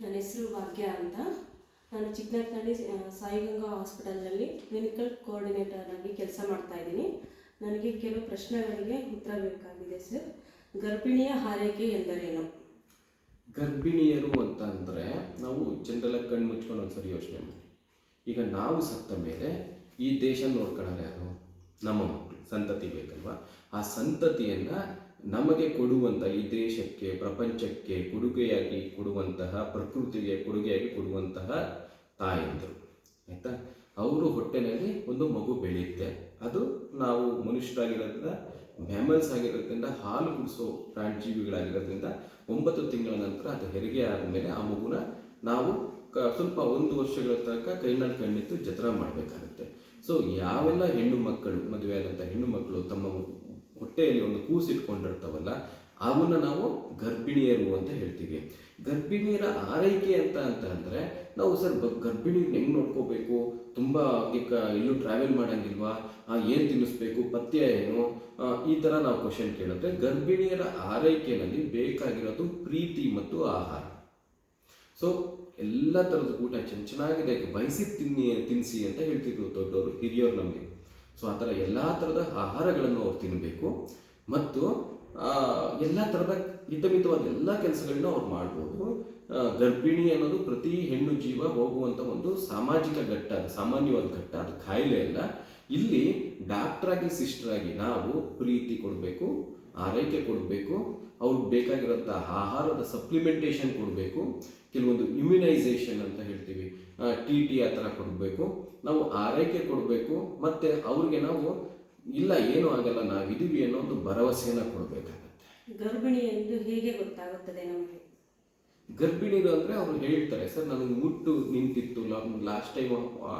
ನನ್ನ ಹೆಸರು ಭಾಗ್ಯ ಅಂತ. ನಾನು ಚಿಕ್ಕನಹಳ್ಳಿ ಸಾಯಿಗಂಗಾ ಹಾಸ್ಪಿಟಲ್ನಲ್ಲಿ ಕ್ಲಿನಿಕಲ್ ಕೋಆರ್ಡಿನೇಟರ್ ಆಗಿ ಕೆಲಸ ಮಾಡ್ತಾ ಇದ್ದೀನಿ. ನನಗೆ ಕೆಲವು ಪ್ರಶ್ನೆಗಳಿಗೆ ಉತ್ತರ ಬೇಕಾಗಿದೆ, ಸರ್. ಗರ್ಭಿಣಿಯ ಆರೈಕೆ ಎಂದರೇನು? ಗರ್ಭಿಣಿಯರು ಅಂತ ಅಂದರೆ ನಾವು ಜನರಲ್ಲ ಕಣ್ಣು ಮುಚ್ಕೊಂಡು ಒಂದ್ಸರಿ ಯೋಚನೆ ಈಗ ನಾವು ಸತ್ತ ಮೇಲೆ ಈ ದೇಶ ನೋಡ್ಕೊಳ್ಳೋರು ಯಾರು? ನಮ್ಮ ಮಕ್ಕಳು ಸಂತತಿ ಬೇಕಲ್ವಾ? ಆ ಸಂತತಿಯನ್ನು ನಮಗೆ ಕೊಡುವಂಥ ಈ ದೇಶಕ್ಕೆ, ಪ್ರಪಂಚಕ್ಕೆ ಕೊಡುಗೆಯಾಗಿ ಕೊಡುವಂತಹ, ಪ್ರಕೃತಿಗೆ ಕೊಡುಗೆಯಾಗಿ ಕೊಡುವಂತಹ ತಾಯಂದರು. ಆಯಿತಾ? ಅವರು ಹೊಟ್ಟೆನಲ್ಲಿ ಒಂದು ಮಗು ಬೆಳೆಯುತ್ತೆ. ಅದು ನಾವು ಮನುಷ್ಯರಾಗಿರೋದ್ರಿಂದ, ಮ್ಯಾಮಲ್ಸ್ ಆಗಿರೋದ್ರಿಂದ, ಹಾಲು ಕುಡಿಸೋ ಪ್ರಾಣಿಜೀವಿಗಳಾಗಿರೋದ್ರಿಂದ ಒಂಬತ್ತು ತಿಂಗಳ ನಂತರ ಅದು ಹೆರಿಗೆ ಆದಮೇಲೆ ಆ ಮಗುನ ನಾವು ಸ್ವಲ್ಪ ಒಂದು ವರ್ಷಗಳ ತನಕ ಕೈನಲ್ಲಿ ಕಣ್ಣಿತ್ತು ಜತ್ರ ಮಾಡಬೇಕಾಗುತ್ತೆ. ಸೊ ಯಾವೆಲ್ಲ ಹೆಣ್ಣು ಮಕ್ಕಳು, ಮದುವೆ ಆದಂಥ ಹೆಣ್ಣು ಮಕ್ಕಳು ತಮ್ಮ ಹೊಟ್ಟೆಯಲ್ಲಿ ಒಂದು ಕೂಸಿಟ್ಕೊಂಡಿರ್ತಾವಲ್ಲ ಅವನ್ನ ನಾವು ಗರ್ಭಿಣಿಯರು ಅಂತ ಹೇಳ್ತೀವಿ. ಗರ್ಭಿಣಿಯರ ಆರೈಕೆ ಅಂತ ಅಂತ ಅಂದರೆ, ನಾವು ಸರ್ ಗರ್ಭಿಣಿ ಹೆಂಗೆ ನೋಡ್ಕೋಬೇಕು? ತುಂಬ ಎಲ್ಲೂ ಟ್ರಾವೆಲ್ ಮಾಡಂಗಿಲ್ವಾ? ಏನು ತಿನ್ನಿಸ್ಬೇಕು? ಪಥ್ಯ ಏನು? ಈ ಥರ ನಾವು ಕ್ವಶನ್ ಕೇಳಿದ್ರೆ ಗರ್ಭಿಣಿಯರ ಆರೈಕೆಯಲ್ಲಿ ಬೇಕಾಗಿರೋದು ಪ್ರೀತಿ ಮತ್ತು ಆಹಾರ. ಸೊ ಎಲ್ಲ ಥರದ ಊಟ ಚೆನ್ನ ಚೆನ್ನಾಗಿದೆ. ಬಯಸಿ ತಿನ್ನಿ ತಿನ್ನಿಸಿ ಅಂತ ಹೇಳ್ತಿದ್ರು ದೊಡ್ಡವರು ಹಿರಿಯವರು ನಮಗೆ. ಸೊ ಆ ಥರ ಎಲ್ಲ ಥರದ ಆಹಾರಗಳನ್ನು ಅವ್ರು ತಿನ್ನಬೇಕು ಮತ್ತು ಎಲ್ಲ ಥರದ ಹಿತಮಿತವಾದ ಎಲ್ಲ ಕೆಲಸಗಳನ್ನ ಅವ್ರು ಮಾಡ್ಬೋದು. ಗರ್ಭಿಣಿ ಅನ್ನೋದು ಪ್ರತಿ ಹೆಣ್ಣು ಜೀವ ಹೋಗುವಂಥ ಒಂದು ಸಾಮಾಜಿಕ ಘಟ್ಟ ಸಾಮಾನ್ಯವಾದ ಘಟ್ಟ, ಅದು ಕಾಯಿಲೆ ಅಲ್ಲ. ಇಲ್ಲಿ ಡಾಕ್ಟರ್ ಆಗಿ ಸಿಸ್ಟರ್ ಆಗಿ ನಾವು ಪ್ರೀತಿ ಕೊಡಬೇಕು, ಆರೈಕೆ ಕೊಡಬೇಕು, ಅವ್ರಿಗೆ ಬೇಕಾಗಿರೋಂಥ ಆಹಾರದ ಸಪ್ಲಿಮೆಂಟೇಷನ್ ಕೊಡಬೇಕು. ಕೆಲವೊಂದು ಇಮ್ಯುನೈಸೇಷನ್ ಅಂತ ಹೇಳ್ತೀವಿ. ಟಿ ಟಿ ಆ ಥರ ಕೊಡಬೇಕು. ನಾವು ಆರೈಕೆ ಕೊಡಬೇಕು. ಮತ್ತು ಅವ್ರಿಗೆ ನಾವು ಇಲ್ಲ ಏನೂ ಆಗಲ್ಲ ನಾವಿದ್ದೀವಿ ಅನ್ನೋ ಒಂದು ಭರವಸೆಯನ್ನು ಕೊಡಬೇಕಾಗತ್ತೆ. ಗರ್ಭಿಣಿ ಎಂದು ಹೇಗೆ ಗೊತ್ತಾಗುತ್ತದೆ ನಮಗೆ? ಗರ್ಭಿಣಿರು ಅಂದರೆ ಅವರು ಹೇಳ್ತಾರೆ ಸರ್ ನನಗೆ ಮುಟ್ಟು ನಿಂತಿತ್ತು. ಲಾಸ್ಟ್ ಟೈಮ್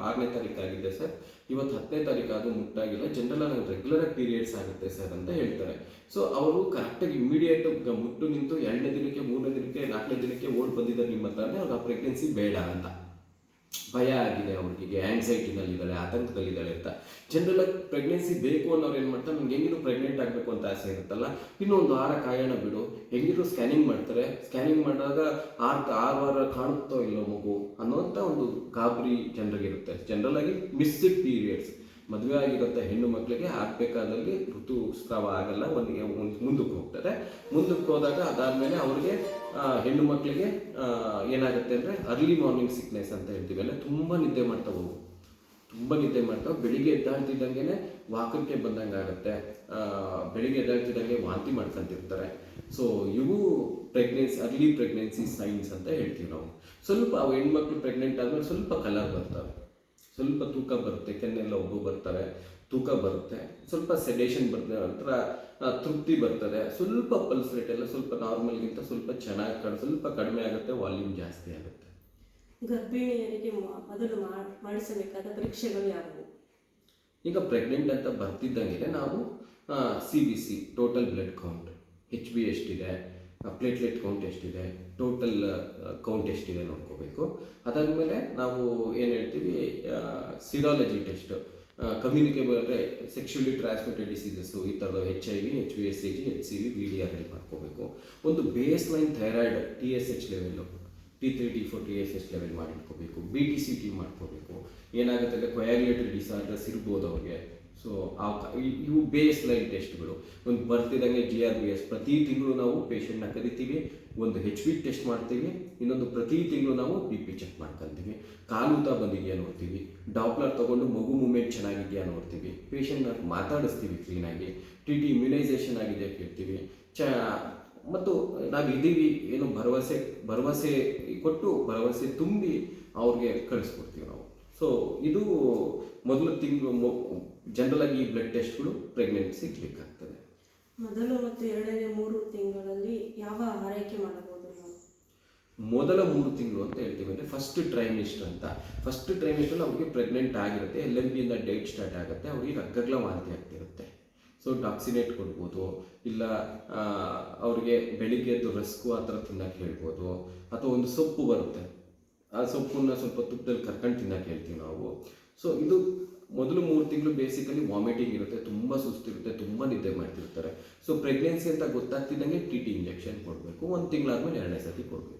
ಆರನೇ ತಾರೀಕು ಆಗಿದೆ ಸರ್. ಇವತ್ತು ಹತ್ತನೇ ತಾರೀಕು ಅದು ಮುಟ್ಟಾಗಿಲ್ಲ. ಜನರಲ್ ನನಗೆ ರೆಗ್ಯುಲರ್ ಪೀರಿಯಡ್ಸ್ ಆಗುತ್ತೆ ಸರ್ ಅಂತ ಹೇಳ್ತಾರೆ. ಸೊ ಅವರು ಕರೆಕ್ಟಾಗಿ ಇಮಿಡಿಯೇಟ್ ಮುಟ್ಟು ನಿಂತು ಎರಡನೇ ದಿನಕ್ಕೆ ಮೂರನೇ ದಿನಕ್ಕೆ ನಾಲ್ಕನೇ ದಿನಕ್ಕೆ ಓಡ್ ಬಂದಿದ್ದಾರೆ ನಿಮ್ಮ ಹತ್ರ ಅಂದರೆ ಅವ್ರಿಗೆ ಆ ಪ್ರೆಗ್ನೆನ್ಸಿ ಬೇಡ ಅಂತ. ಭಯ ಆಗಿದೆ ಅವ್ರಿಗೆ ಆಂಗ್ಸೈಟಿನಲ್ಲಿದ್ದಾಳೆ ಆತಂಕದಲ್ಲಿದ್ದಾಳೆ ಅಂತ. ಜನರಲ್ ಪ್ರೆಗ್ನೆನ್ಸಿ ಬೇಕು ಅನ್ನೋರು ಏನು ಮಾಡ್ತಾರೆ, ನಮ್ಗೆ ಹೆಂಗಿದ್ರು ಪ್ರೆಗ್ನೆಂಟ್ ಆಗಬೇಕು ಅಂತ ಆಸೆ ಇರುತ್ತಲ್ಲ, ಇನ್ನೊಂದು ವಾರ ಕಾಯೋಣ ಬಿಡು. ಹೆಂಗಿದ್ರು ಸ್ಕ್ಯಾನಿಂಗ್ ಮಾಡ್ತಾರೆ. ಸ್ಕ್ಯಾನಿಂಗ್ ಮಾಡಿದಾಗ ಆರು ಆರು ವಾರ ಕಾಣುತ್ತೋ ಇಲ್ಲೋ ಮಗು ಅನ್ನೋಂಥ ಒಂದು ಗಾಬರಿ ಜನರಿಗಿರುತ್ತೆ. ಆಗಿ ಮಿಸ್ಡ್ ಪೀರಿಯಡ್ಸ್ ಮದುವೆ ಆಗಿರುತ್ತೆ ಹೆಣ್ಣು ಮಕ್ಕಳಿಗೆ ಆಗಬೇಕಾದಲ್ಲಿ ಋತುಸ್ರಾವ ಆಗಲ್ಲ ಒಂದು ಮುಂದಕ್ಕೆ ಹೋಗ್ತಾರೆ. ಮುಂದಕ್ಕೆ ಹೋದಾಗ ಅದಾದಮೇಲೆ ಅವ್ರಿಗೆ ಹೆಣ್ಣು ಮಕ್ಕಳಿಗೆ ಏನಾಗುತ್ತೆ ಅಂದರೆ ಅರ್ಲಿ ಮಾರ್ನಿಂಗ್ ಸಿಕ್ನೆಸ್ ಅಂತ ಹೇಳ್ತೀವಿ. ಅಲ್ಲ ತುಂಬ ನಿದ್ದೆ ಮಾಡ್ತಾ ಹೋಗು. ತುಂಬ ನಿದ್ದೆ ಮಾಡ್ತಾವೆ ಬೆಳಿಗ್ಗೆ ಎದ್ದಾಳ್ತಿದ್ದಂಗೆ ವಾಕಕ್ಕೆ ಬಂದಂಗೆ ಆಗುತ್ತೆ. ಬೆಳಿಗ್ಗೆ ಎದ್ದಾಳ್ತಿದ್ದಂಗೆ ವಾಂತಿ ಮಾಡ್ಕೊಂತಿರ್ತಾರೆ. ಸೊ ಇವು ಪ್ರೆಗ್ನೆನ್ಸಿ ಅರ್ಲಿ ಪ್ರೆಗ್ನೆನ್ಸಿ ಸೈನ್ಸ್ ಅಂತ ಹೇಳ್ತೀವಿ ನಾವು. ಸ್ವಲ್ಪ ಅವು ಹೆಣ್ಮಕ್ಳು ಪ್ರೆಗ್ನೆಂಟ್ ಆದಮೇಲೆ ಸ್ವಲ್ಪ ಕಲರ್ ಬರ್ತವೆ. ಸ್ವಲ್ಪ ತೂಕ ಬರುತ್ತೆ. ಕೆನ್ನೆಲ್ಲ ಒಬ್ಬು ಬರ್ತಾರೆ. ತೂಕ ಬರುತ್ತೆ. ಸ್ವಲ್ಪ ಸೆಡೇಷನ್ ಬರ್ತದೆ. ಆ, ತೃಪ್ತಿ ಬರ್ತದೆ. ಸ್ವಲ್ಪ ಪಲ್ಸ್ ರೇಟ್ ಎಲ್ಲ ಸ್ವಲ್ಪ ನಾರ್ಮಲ್ಗಿಂತ ಸ್ವಲ್ಪ ಚೆನ್ನಾಗಿ ಕಾಣ ಸ್ವಲ್ಪ ಕಡಿಮೆ ಆಗುತ್ತೆ ವಾಲ್ಯೂಮ್ ಜಾಸ್ತಿ ಆಗುತ್ತೆ. ಗರ್ಭಿಣಿಯರಿಗೆ ಮೊದಲು ಮಾಡಿಸಬೇಕಾದ ಪರೀಕ್ಷೆಗಳು ಯಾವುವು? ಈಗ ಪ್ರೆಗ್ನೆಂಟ್ ಅಂತ ಬರ್ತಿದ್ದಂಗೆ ನಾವು C B C total blood count H B ಎಷ್ಟಿದೆ ಪ್ಲೇಟ್ಲೆಟ್ ಕೌಂಟ್ ಎಷ್ಟಿದೆ ಟೋಟಲ್ ಕೌಂಟ್ ಎಷ್ಟಿದೆ ನೋಡ್ಕೋಬೇಕು. ಅದಾದಮೇಲೆ ನಾವು ಏನು ಹೇಳ್ತೀವಿ ಸಿರಾಲಜಿ ಟೆಸ್ಟ್ ಕಮ್ಯುನಿಕೇಬಲ್ ಅಂದರೆ ಸೆಕ್ಷುಲಿ ಟ್ರಾನ್ಸ್ಮಿಟೆಡ್ ಡಿಸೀಸಸ್ಸು ಈ ಥರದ H I V H V S C G H C V V D R L ಮಾಡ್ಕೋಬೇಕು. ಒಂದು baseline thyroid T S H level T three T four T S H level ಮಾಡಿಟ್ಕೋಬೇಕು B T C T ಮಾಡ್ಕೋಬೇಕು. ಏನಾಗುತ್ತೆ ಅಂದರೆ ಕೊಯಾಗ್ಯುಲೇಟರಿ disorders ಇರ್ಬೋದು ಅವ್ರಿಗೆ. So ಆ ಇವು base line ಟೆಸ್ಟ್ಗಳು ಒಂದು ಬರ್ತಿದ್ದಂಗೆ ಜಿ ಆರ್ ಬಿ ಎಸ್ ಪ್ರತಿ ತಿಂಗಳು ನಾವು ಪೇಷಂಟ್ನ ಕರಿತೀವಿ. ಒಂದು ಹೆಚ್ ಬಿ ಟೆಸ್ಟ್ ಮಾಡ್ತೀವಿ, ಇನ್ನೊಂದು ಪ್ರತಿ ತಿಂಗಳು ನಾವು ಬಿ ಪಿ ಚೆಕ್ ಮಾಡ್ಕೊತೀವಿ. ಕಾಲೂತ ಬಂದಿದೆಯಾ ನೋಡ್ತೀವಿ. ಡಾಪ್ಲರ್ ತೊಗೊಂಡು ಮಗು ಮೂಮೆಂಟ್ ಚೆನ್ನಾಗಿದೆಯಾ ನೋಡ್ತೀವಿ. ಪೇಷಂಟ್ನ ಮಾತಾಡಿಸ್ತೀವಿ ಕ್ಲೀನಾಗಿ ಟಿ ಟಿ ಇಮ್ಯುನೈಸೇಷನ್ ಆಗಿದೆ ಕೇಳ್ತೀವಿ. ಚ, ಮತ್ತು ನಾವು ಇದೀವಿ, ಏನು ಭರವಸೆ ಭರವಸೆ ಕೊಟ್ಟು ಭರವಸೆ ತುಂಬಿ ಅವ್ರಿಗೆ ಕಳಿಸ್ಕೊಡ್ತೀವಿ ನಾವು. ಸೊ ಇದು ಮೊದಲು ತಿಂಗಳು ಜನರಲ್ ಆಗಿ ಈ ಬ್ಲಡ್ ಟೆಸ್ಟ್ಗಳು ಪ್ರೆಗ್ನೆನ್ಸಿ ಕ್ಲಿಕ್ ಆಗ್ತದೆ. ಮೊದಲು ಮತ್ತು ಎರಡನೇ ಮೂರು ತಿಂಗಳಲ್ಲಿ ಯಾವ ಆರೈಕೆ ಮಾಡಬಹುದು ನಾವು? ಮೊದಲ ಮೂರು ತಿಂಗಳು ಅಂತ ಹೇಳ್ತೀವಿ ಅಂದರೆ ಫಸ್ಟ್ ಟ್ರೈಮಿಸ್ಟರ್ ಅಂತ. ಫಸ್ಟ್ ಟ್ರೈಮಿಸ್ಟರ್ ಅವ್ರಿಗೆ ಪ್ರೆಗ್ನೆಂಟ್ ಆಗಿರುತ್ತೆ ಎಲ್ ಎಂ ಬಿಯಿಂದ ಡೇಟ್ ಸ್ಟಾರ್ಟ್ ಆಗುತ್ತೆ, ಅವ್ರಿಗೆ ರಗ್ಗಗಳ ವಾಂತಿ ಆಗ್ತಿರುತ್ತೆ ಸೊ ಡಾಕ್ಸಿನೇಟ್ ಕೊಡ್ಬೋದು, ಇಲ್ಲ ಅವ್ರಿಗೆ ಬೆಳಿಗ್ಗೆ ಎದ್ದು ರಸ್ಕು ಆ ಥರ ತಿನ್ನಕ್ಕೆ ಹೇಳ್ಬೋದು, ಅಥವಾ ಒಂದು ಸೊಪ್ಪು ಬರುತ್ತೆ. ಆ ಸೊಪ್ಪನ್ನ ಸ್ವಲ್ಪ ತುಪ್ಪದಲ್ಲಿ ಕರ್ಕೊಂಡು ತಿನ್ನಕ್ಕೆ ಹೇಳ್ತೀವಿ ನಾವು. ಸೊ ಇದು ಮೊದಲು ಮೂರು ತಿಂಗಳು ಬೇಸಿಕಲಿ ವಾಮಿಟಿಂಗ್ ಇರುತ್ತೆ ತುಂಬ ಸುಸ್ತಿರುತ್ತೆ ತುಂಬ ನಿದ್ದೆ ಮಾಡ್ತಿರ್ತಾರೆ. ಸೊ ಪ್ರೆಗ್ನೆನ್ಸಿ ಅಂತ ಗೊತ್ತಾಗ್ತಿದ್ದಂಗೆ ಟಿ ಟಿ ಇಂಜೆಕ್ಷನ್ ಕೊಡಬೇಕು ಒಂದು ತಿಂಗಳಾದ್ಮೇಲೆ ಎರಡನೇ ಸತಿ ಕೊಡಬೇಕು.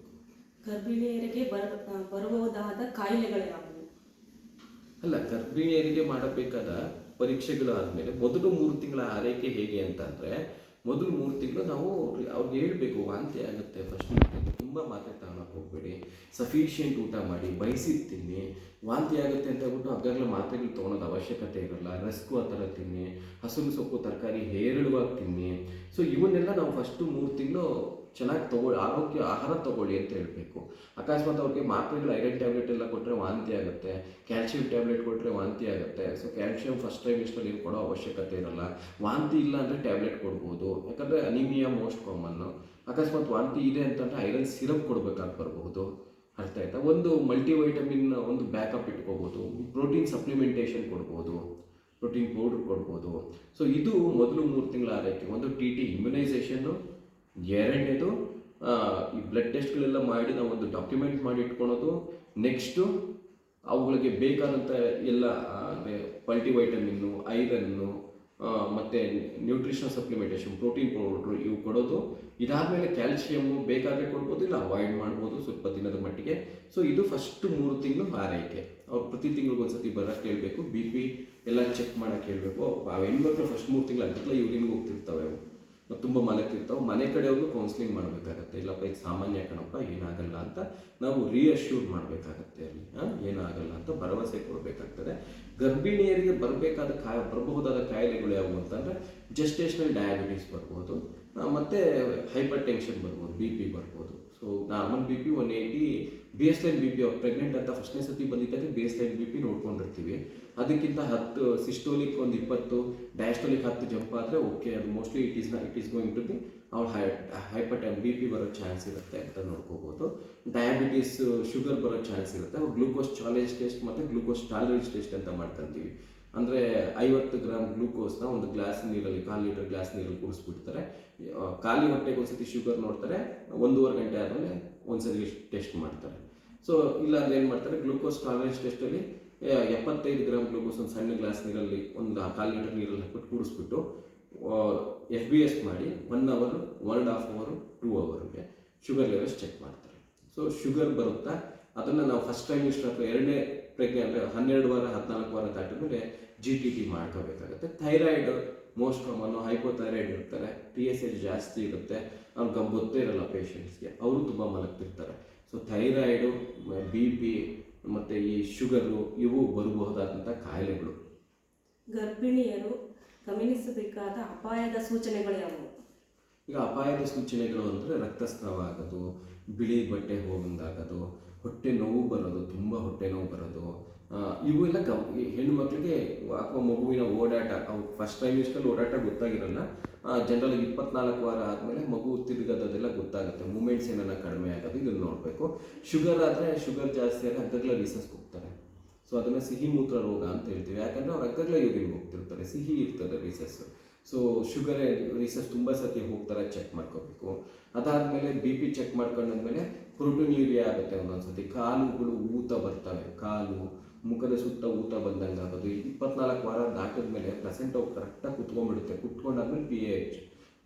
ಗರ್ಭಿಣಿಯರಿಗೆ ಬರ ಬರಬಹುದಾದ ಕಾಯಿಲೆಗಳು ಯಾವುವು ಅಲ್ಲ ಗರ್ಭಿಣಿಯರಿಗೆ ಮಾಡಬೇಕಾದ ಪರೀಕ್ಷೆಗಳು ಆದಮೇಲೆ ಮೊದಲು ಮೂರು ತಿಂಗಳ ಆರೈಕೆ ಹೇಗೆ ಅಂತಂದರೆ ಮೊದಲು ಮೂರು ತಿಂಗಳು ನಾವು ಅವ್ರಿಗೆ- ಅವ್ರಿಗೆ ಹೇಳಬೇಕು ವಾಂತಿ ಆಗುತ್ತೆ ಫಸ್ಟ್ ತುಂಬ ಮಾತ್ರೆ ತಗೊಳಕ್ಕೆ ಹೋಗಬೇಡಿ. ಸಫಿಷಿಯೆಂಟ್ ಊಟ ಮಾಡಿ ಬಯಸಿದ್ದು ತಿನ್ನಿ. ವಾಂತಿ ಆಗುತ್ತೆ ಅಂತ ಹೇಳ್ಬಿಟ್ಟು ಅಗ್ಗಗ್ಲ ಮಾತ್ರೆಗಳು ತೊಗೊಳೋದು ಅವಶ್ಯಕತೆ ಇರಲ್ಲ. ರಸ್ಕು ಆ ಥರ ತಿನ್ನಿ. ಹಸುರು ಸೊಪ್ಪು, ತರಕಾರಿ ಹೇರಳವಾಗಿ ತಿನ್ನಿ. ಸೊ ಇವನ್ನೆಲ್ಲ ನಾವು ಫಸ್ಟು ಮೂರು ತಿಂಗಳು ಚೆನ್ನಾಗಿ ತಗೊಳ್ಳಿ ಆರೋಗ್ಯ, ಆಹಾರ ತಗೊಳ್ಳಿ ಅಂತ ಹೇಳಬೇಕು. ಅಕಸ್ಮಾತ್ ಅವ್ರಿಗೆ ಮಾತ್ರೆಗಳು ಐರನ್ ಟ್ಯಾಬ್ಲೆಟ್ ಎಲ್ಲ ಕೊಟ್ಟರೆ ವಾಂತಿ ಆಗುತ್ತೆ. ಕ್ಯಾಲ್ಶಿಯಂ ಟ್ಯಾಬ್ಲೆಟ್ ಕೊಟ್ಟರೆ ವಾಂತಿ ಆಗುತ್ತೆ. ಸೊ ಕ್ಯಾಲ್ಶಿಯಂ ಫಸ್ಟ್ ಟೈಮ್ ಇಷ್ಟಲ್ಲಿ ಏನು ಕೊಡೋ ಅವಶ್ಯಕತೆ ಇರಲ್ಲ. ವಾಂತಿ ಇಲ್ಲ ಅಂದರೆ ಟ್ಯಾಬ್ಲೆಟ್ ಕೊಡ್ಬೋದು. ಯಾಕಂದರೆ ಅನಿಮಿಯಾ ಮೋಸ್ಟ್ ಕಾಮನ್ನು ಅಕಸ್ಮಾತ್ ವಾಂತಿ ಇದೆ ಅಂತಂದರೆ ಐರನ್ ಸಿರಪ್ ಕೊಡಬೇಕಾಗಿ ಬರಬಹುದು. ಅರ್ಥ ಆಯ್ತಾ? ಒಂದು ಮಲ್ಟಿವೈಟಮಿನ್ ಒಂದು ಬ್ಯಾಕಪ್ ಇಟ್ಕೋಬೋದು ಪ್ರೋಟೀನ್ ಸಪ್ಲಿಮೆಂಟೇಷನ್ ಕೊಡ್ಬೋದು. ಪ್ರೋಟೀನ್ ಪೌಡ್ರ್ ಕೊಡ್ಬೋದು. ಸೊ ಇದು ಮೊದಲು ಮೂರು ತಿಂಗಳ ಆರೈಕೆ. ಒಂದು ಟಿ ಟಿ ಇಮ್ಯುನೈಸೇಷನ್ನು ಎರಡನೇದು ಈ ಬ್ಲಡ್ ಟೆಸ್ಟ್ಗಳೆಲ್ಲ ಮಾಡಿ ನಾವು ಒಂದು ಡಾಕ್ಯುಮೆಂಟ್ ಮಾಡಿ ಇಟ್ಕೊಳೋದು. ನೆಕ್ಸ್ಟು ಅವುಗಳಿಗೆ ಬೇಕಾದಂಥ ಎಲ್ಲ ಅಂದರೆ ಮಲ್ಟಿವೈಟಮಿನ್ನು ಐರನ್ನು ಮತ್ತು ನ್ಯೂಟ್ರಿಷನ್ ಸಪ್ಲಿಮೆಂಟೇಷನ್ ಪ್ರೋಟೀನ್ ಪೌಡ್ರು ಇವು ಕೊಡೋದು. ಇದಾದಮೇಲೆ ಕ್ಯಾಲ್ಸಿಯಮ್ಮು ಬೇಕಾದರೆ ಕೊಡ್ಬೋದು, ಇಲ್ಲ ಅವಾಯ್ಡ್ ಮಾಡ್ಬೋದು, ಸ್ವಲ್ಪ ದಿನದ ಮಟ್ಟಿಗೆ. ಸೊ ಇದು ಫಸ್ಟ್ ಮೂರು ತಿಂಗಳು ಆರೈಕೆ ಅವ್ರು ಪ್ರತಿ ತಿಂಗಳಿಗೆ ಒಂದ್ಸತಿ ಬರೋಕ್ಕೆ ಹೇಳಬೇಕು ಬಿ ಪಿ ಎಲ್ಲ ಚೆಕ್ ಮಾಡೋಕ್ಕೆ ಹೇಳಬೇಕು ಆ ಹೆಣ್ಮಕ್ಳು ಫಸ್ಟ್ ಮೂರು ತಿಂಗಳು ಅದಕ್ಕೆ ಇವ್ರಿಗೆ ಹೋಗ್ತಿರ್ತವೆ ಅವು. ತುಂಬ ಮಲಗ್ತಿರ್ತಾವೆ ಮನೆ ಕಡೆಯವ್ರಿಗೂ ಕೌನ್ಸಿಲಿಂಗ್ ಮಾಡಬೇಕಾಗತ್ತೆ. ಇಲ್ಲಪ್ಪ, ಇದು ಸಾಮಾನ್ಯ ಕಣಪ್ಪ, ಏನಾಗಲ್ಲ ಅಂತ ನಾವು ರಿಅಶ್ಯೂರ್ ಮಾಡಬೇಕಾಗತ್ತೆ ಅಲ್ಲಿ. ಏನಾಗಲ್ಲ ಅಂತ ಭರವಸೆ ಕೊಡಬೇಕಾಗ್ತದೆ. ಗರ್ಭಿಣಿಯರಿಗೆ ಬರಬೇಕಾದ ಕಾಯ, ಬರಬಹುದಾದ ಕಾಯಿಲೆಗಳು ಯಾವುವು ಅಂತಂದರೆ ಜಸ್ಟೇಷನಲ್ ಡಯಾಬಿಟಿಸ್ ಬರ್ಬೋದು. ಮತ್ತು ಹೈಪರ್ ಟೆನ್ಷನ್ ಬರ್ಬೋದು ಬಿ ಪಿ ಬರ್ಬೋದು. So normal B P one eighty baseline B P pregnant ಅಂತ ಫಸ್ಟ್ನೇ ಸತಿ ಬಂದಿದ್ದಾಗ B S line B P ನೋಡ್ಕೊಂಡಿರ್ತೀವಿ. ಅದಕ್ಕಿಂತ ಹತ್ತು, ಸಿಸ್ಟೋಲಿಕ್ ಒಂದು ಇಪ್ಪತ್ತು, ಡಯಾಸ್ಟೋಲಿಕ್ ಹತ್ತು ಜಂಪ್ ಆದರೆ ಓಕೆ ಅದು mostly it is it is going to be ಅವ್ರು high hyper time B P ಬರೋ ಚಾನ್ಸ್ ಇರುತ್ತೆ ಅಂತ ನೋಡ್ಕೋಬೋದು. ಡಯಾಬಿಟೀಸ್ ಶುಗರ್ ಬರೋ ಚಾನ್ಸ್ ಇರುತ್ತೆ. ಅವ್ರು ಗ್ಲೂಕೋಸ್ ಚಾಲೇಜ್ ಟೆಸ್ಟ್ ಮತ್ತು ಗ್ಲೂಕೋಸ್ ಟಾಲರೆನ್ಸ್ ಟೆಸ್ಟ್ ಅಂತ ಮಾಡ್ಕೊಂತೀವಿ ಅಂದರೆ ಐವತ್ತು ಗ್ರಾಮ್ ಗ್ಲೂಕೋಸ್ನ ಒಂದು ಗ್ಲಾಸ್ ನೀರಲ್ಲಿ, ಕಾಲು ಲೀಟರ್ ಗ್ಲಾಸ್ ನೀರಲ್ಲಿ ಕುಡಿಸ್ಬಿಡ್ತಾರೆ. ಖಾಲಿ ಹೊಟ್ಟೆಗೆ ಒಂದ್ಸತಿ ಶುಗರ್ ನೋಡ್ತಾರೆ. ಒಂದೂವರೆ ಗಂಟೆ ಆದಮೇಲೆ ಒಂದ್ಸತಿ ಟೆಸ್ಟ್ ಮಾಡ್ತಾರೆ. ಸೊ ಇಲ್ಲ ಅಂದ್ರೆ ಏನು ಮಾಡ್ತಾರೆ? ಗ್ಲೂಕೋಸ್ ಟಾಲರೆನ್ಸ್ ಟೆಸ್ಟಲ್ಲಿ ಎಪ್ಪತ್ತೈದು ಗ್ರಾಮ್ ಗ್ಲೂಕೋಸ್ ಒಂದು ಸಣ್ಣ ಗ್ಲಾಸ್ ನೀರಲ್ಲಿ, ಒಂದು ಕಾಲು ಲೀಟರ್ ನೀರಲ್ಲಿ ಹಾಕ್ಬಿಟ್ಟು ಕೂಡಿಸ್ಬಿಟ್ಟು ಎಫ್ ಬಿ ಎಸ್ ಮಾಡಿ one hour one and half hour two ಅವರ್ಗೆ ಶುಗರ್ ಲೆವೆಲ್ಸ್ ಚೆಕ್ ಮಾಡ್ತಾರೆ. ಸೊ ಶುಗರ್ ಬರುತ್ತಾ, ಅದನ್ನು ನಾವು ಫಸ್ಟ್ ಟೈಮ್ ಇಷ್ಟ ಅಥವಾ ಎರಡನೇ ಪ್ರಜ್ಞೆ ಅಂದರೆ ಹನ್ನೆರಡು ವಾರ, ಹದಿನಾಲ್ಕು ವಾರ ದಾಟಿದ ಮೇಲೆ ಜಿ ಟಿ ಟಿ ಮಾಡ್ಕೋಬೇಕಾಗುತ್ತೆ ಥೈರಾಯ್ಡ್ ಮೋಸ್ಟ್ ಕಾಮನ್ನು ಹೈಪೋಥೈರಾಯ್ಡ್ ಇರ್ತಾರೆ ಟಿ ಎಸ್ ಎಚ್ ಜಾಸ್ತಿ ಇರುತ್ತೆ ಅವ್ರಿಗೆ ಗೊತ್ತೇ ಇರಲ್ಲ ಪೇಷಂಟ್ಸ್ಗೆ ಅವರು ತುಂಬ ಮಲಗ್ತಿರ್ತಾರೆ. ಸೊ ಥೈರಾಯ್ಡು ಬಿ ಪಿ ಮತ್ತು ಈ ಶುಗರು ಇವು ಬರಬಹುದಾದಂಥ ಕಾಯಿಲೆಗಳು. ಗರ್ಭಿಣಿಯರು ಗಮನಿಸಬೇಕಾದ ಅಪಾಯದ ಸೂಚನೆಗಳು ಯಾವುವು? ಈಗ ಅಪಾಯದ ಸೂಚನೆಗಳು ಅಂದರೆ ರಕ್ತಸ್ರಾವ ಆಗೋದು ಬಿಳಿ ಬಟ್ಟೆ ಹೋಗಂಗಾಗೋದು ಹೊಟ್ಟೆ ನೋವು ಬರೋದು ತುಂಬ ಹೊಟ್ಟೆ ನೋವು ಬರೋದು ಇವೆಲ್ಲ ಗಮ್ ಹೆಣ್ಣು ಮಕ್ಕಳಿಗೆ ಅಥವಾ ಮಗುವಿನ ಓಡಾಟ, ಅವು ಫಸ್ಟ್ ಟೈಮ್ ಇಷ್ಟಲ್ಲಿ ಓಡಾಟ ಗೊತ್ತಾಗಿರಲ್ಲ. ಜನರಲ್ ಇಪ್ಪತ್ನಾಲ್ಕು ವಾರ ಆದಮೇಲೆ ಮಗು ತಿರುಗೋದೆಲ್ಲ ಗೊತ್ತಾಗುತ್ತೆ. ಮೂಮೆಂಟ್ಸ್ ಏನಾರ ಕಡಿಮೆ ಆಗೋದು ಇದನ್ನು ನೋಡಬೇಕು. ಶುಗರ್ ಆದರೆ ಶುಗರ್ ಜಾಸ್ತಿ ಆದರೆ ಹಗ್ಗಗಳ ರೀಸಸ್ ಹೋಗ್ತಾರೆ. ಸೊ ಅದನ್ನು ಸಿಹಿ ಮೂತ್ರ ರೋಗ ಅಂತ ಹೇಳ್ತೀವಿ. ಯಾಕಂದರೆ ಅವ್ರು ಅಗ್ಗಗಳ ಯೂರಿನ್ ಹೋಗ್ತಿರ್ತಾರೆ. ಸಿಹಿ ಇರ್ತದೆ ರೀಸಸ್ ಸೊ ಶುಗರ್ ರೀಸಸ್ ತುಂಬ ಸತಿ ಹೋಗ್ತಾರೆ ಚೆಕ್ ಮಾಡ್ಕೋಬೇಕು. ಅದಾದಮೇಲೆ ಬಿ ಪಿ ಚೆಕ್ ಮಾಡ್ಕೊಂಡಾದ್ಮೇಲೆ ಪ್ರೋಟೋನ್ಯೂರಿಯಾ ಆಗುತ್ತೆ ಒಂದೊಂದು ಸತಿ ಕಾಲುಗಳು ಊತ ಬರ್ತವೆ. ಕಾಲು ಮುಖದ ಸುತ್ತ ಊತ ಬಂದಂಗೆ ಆಗೋದು. ಇಪ್ಪತ್ನಾಲ್ಕು ವಾರ ದಾಟಿದ್ಮೇಲೆ ಪ್ರೆಸೆಂಟ್ ಹೋಗಿ ಕರೆಕ್ಟಾಗಿ ಕುತ್ಕೊಂಡ್ಬಿಡುತ್ತೆ. ಕುತ್ಕೊಂಡಾದ್ಮೇಲೆ P H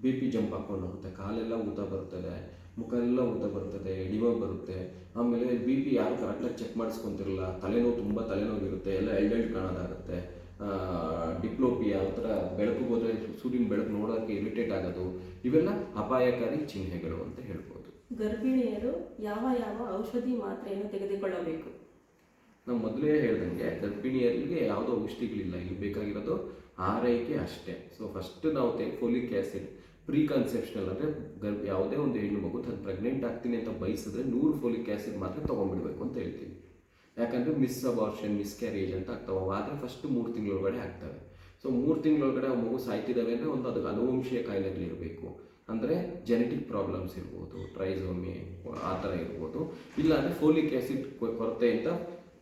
B P jump ಹಾಕ್ಕೊಂಡು ಹೋಗುತ್ತೆ ಕಾಲೆಲ್ಲ ಊತ ಬರ್ತದೆ ಮುಖ ಎಲ್ಲ ಊತ ಬರ್ತದೆ ಎಡಿವ ಬರುತ್ತೆ. ಆಮೇಲೆ ಬಿ ಪಿ ಯಾರು ಕರೆಕ್ಟಾಗಿ ಚೆಕ್ ಮಾಡಿಸ್ಕೊತಿರಲ್ಲ, ತಲೆನೋವು ತುಂಬ ತಲೆನೋವಿರುತ್ತೆ, ಎಲ್ಲ ಎಲ್ಡೆಲ್ಡ್ ಕಾಣೋದಾಗುತ್ತೆ. ಡಿಪ್ಲೋಪಿಯಾ ಆ ಥರ ಬೆಳಕು ಹೋದರೆ ಸೂರ್ಯನ ಬೆಳಕು ನೋಡೋಕ್ಕೆ ಇರಿಟೇಟ್ ಆಗೋದು. ಇವೆಲ್ಲ ಅಪಾಯಕಾರಿ ಚಿಹ್ನೆಗಳು ಅಂತ ಹೇಳ್ಬೋದು. ಗರ್ಭಿಣಿಯರು ಯಾವ ಯಾವ ಔಷಧಿ ಮಾತ್ರೆಯನ್ನು ತೆಗೆದುಕೊಳ್ಳಬೇಕು? ನಾವು ಮೊದಲೇ ಹೇಳ್ದಂಗೆ ಗರ್ಭಿಣಿಯರಿಗೆ ಯಾವುದೋ ಔಷಧಿಗಳಿಲ್ಲ, ಇಲ್ಲಿ ಬೇಕಾಗಿರೋದು ಆರೈಕೆ ಅಷ್ಟೇ. ಸೊ ಫಸ್ಟ್ ನಾವು ಫೋಲಿಕ್ ಆ್ಯಸಿಡ್ ಪ್ರೀ ಕನ್ಸೆಪ್ಷನಲ್ ಅಂದರೆ ಗರ್ಭ, ಯಾವುದೇ ಒಂದು ಹೆಣ್ಣು ಮಗು ತನ್ನ ಪ್ರೆಗ್ನೆಂಟ್ ಆಗ್ತೀನಿ ಅಂತ ಬಯಸಿದ್ರೆ ನೂರು ಫೋಲಿಕ್ ಆ್ಯಸಿಡ್ ಮಾತ್ರ ತೊಗೊಂಡ್ಬಿಡ್ಬೇಕು ಅಂತ ಹೇಳ್ತೀವಿ ಯಾಕಂದರೆ ಮಿಸ್ ಅಬಾರ್ಷನ್ ಮಿಸ್ ಕ್ಯಾರೇಜ್ ಅಂತ ಆಗ್ತಾವೆ, ಆದರೆ ಫಸ್ಟ್ ಮೂರು ತಿಂಗಳೊಳಗಡೆ ಆಗ್ತವೆ. ಸೊ ಮೂರು ತಿಂಗಳೊಳಗಡೆ ಆ ಮಗು ಸಾಯ್ತಿದ್ದಾವೆ ಅಂದರೆ ಒಂದು ಅದಕ್ಕೆ ಅನುವಂಶೀಯ ಕಾಯಿಲೆಗಳಿರಬೇಕು. ಅಂದರೆ ಜೆನೆಟಿಕ್ ಪ್ರಾಬ್ಲಮ್ಸ್ ಇರ್ಬೋದು ಟ್ರೈಸೋಮಿ ಆ ಥರ ಇರ್ಬೋದು. ಇಲ್ಲಾಂದರೆ ಫೋಲಿಕ್ ಆ್ಯಸಿಡ್ ಕೊರತೆಯಿಂದ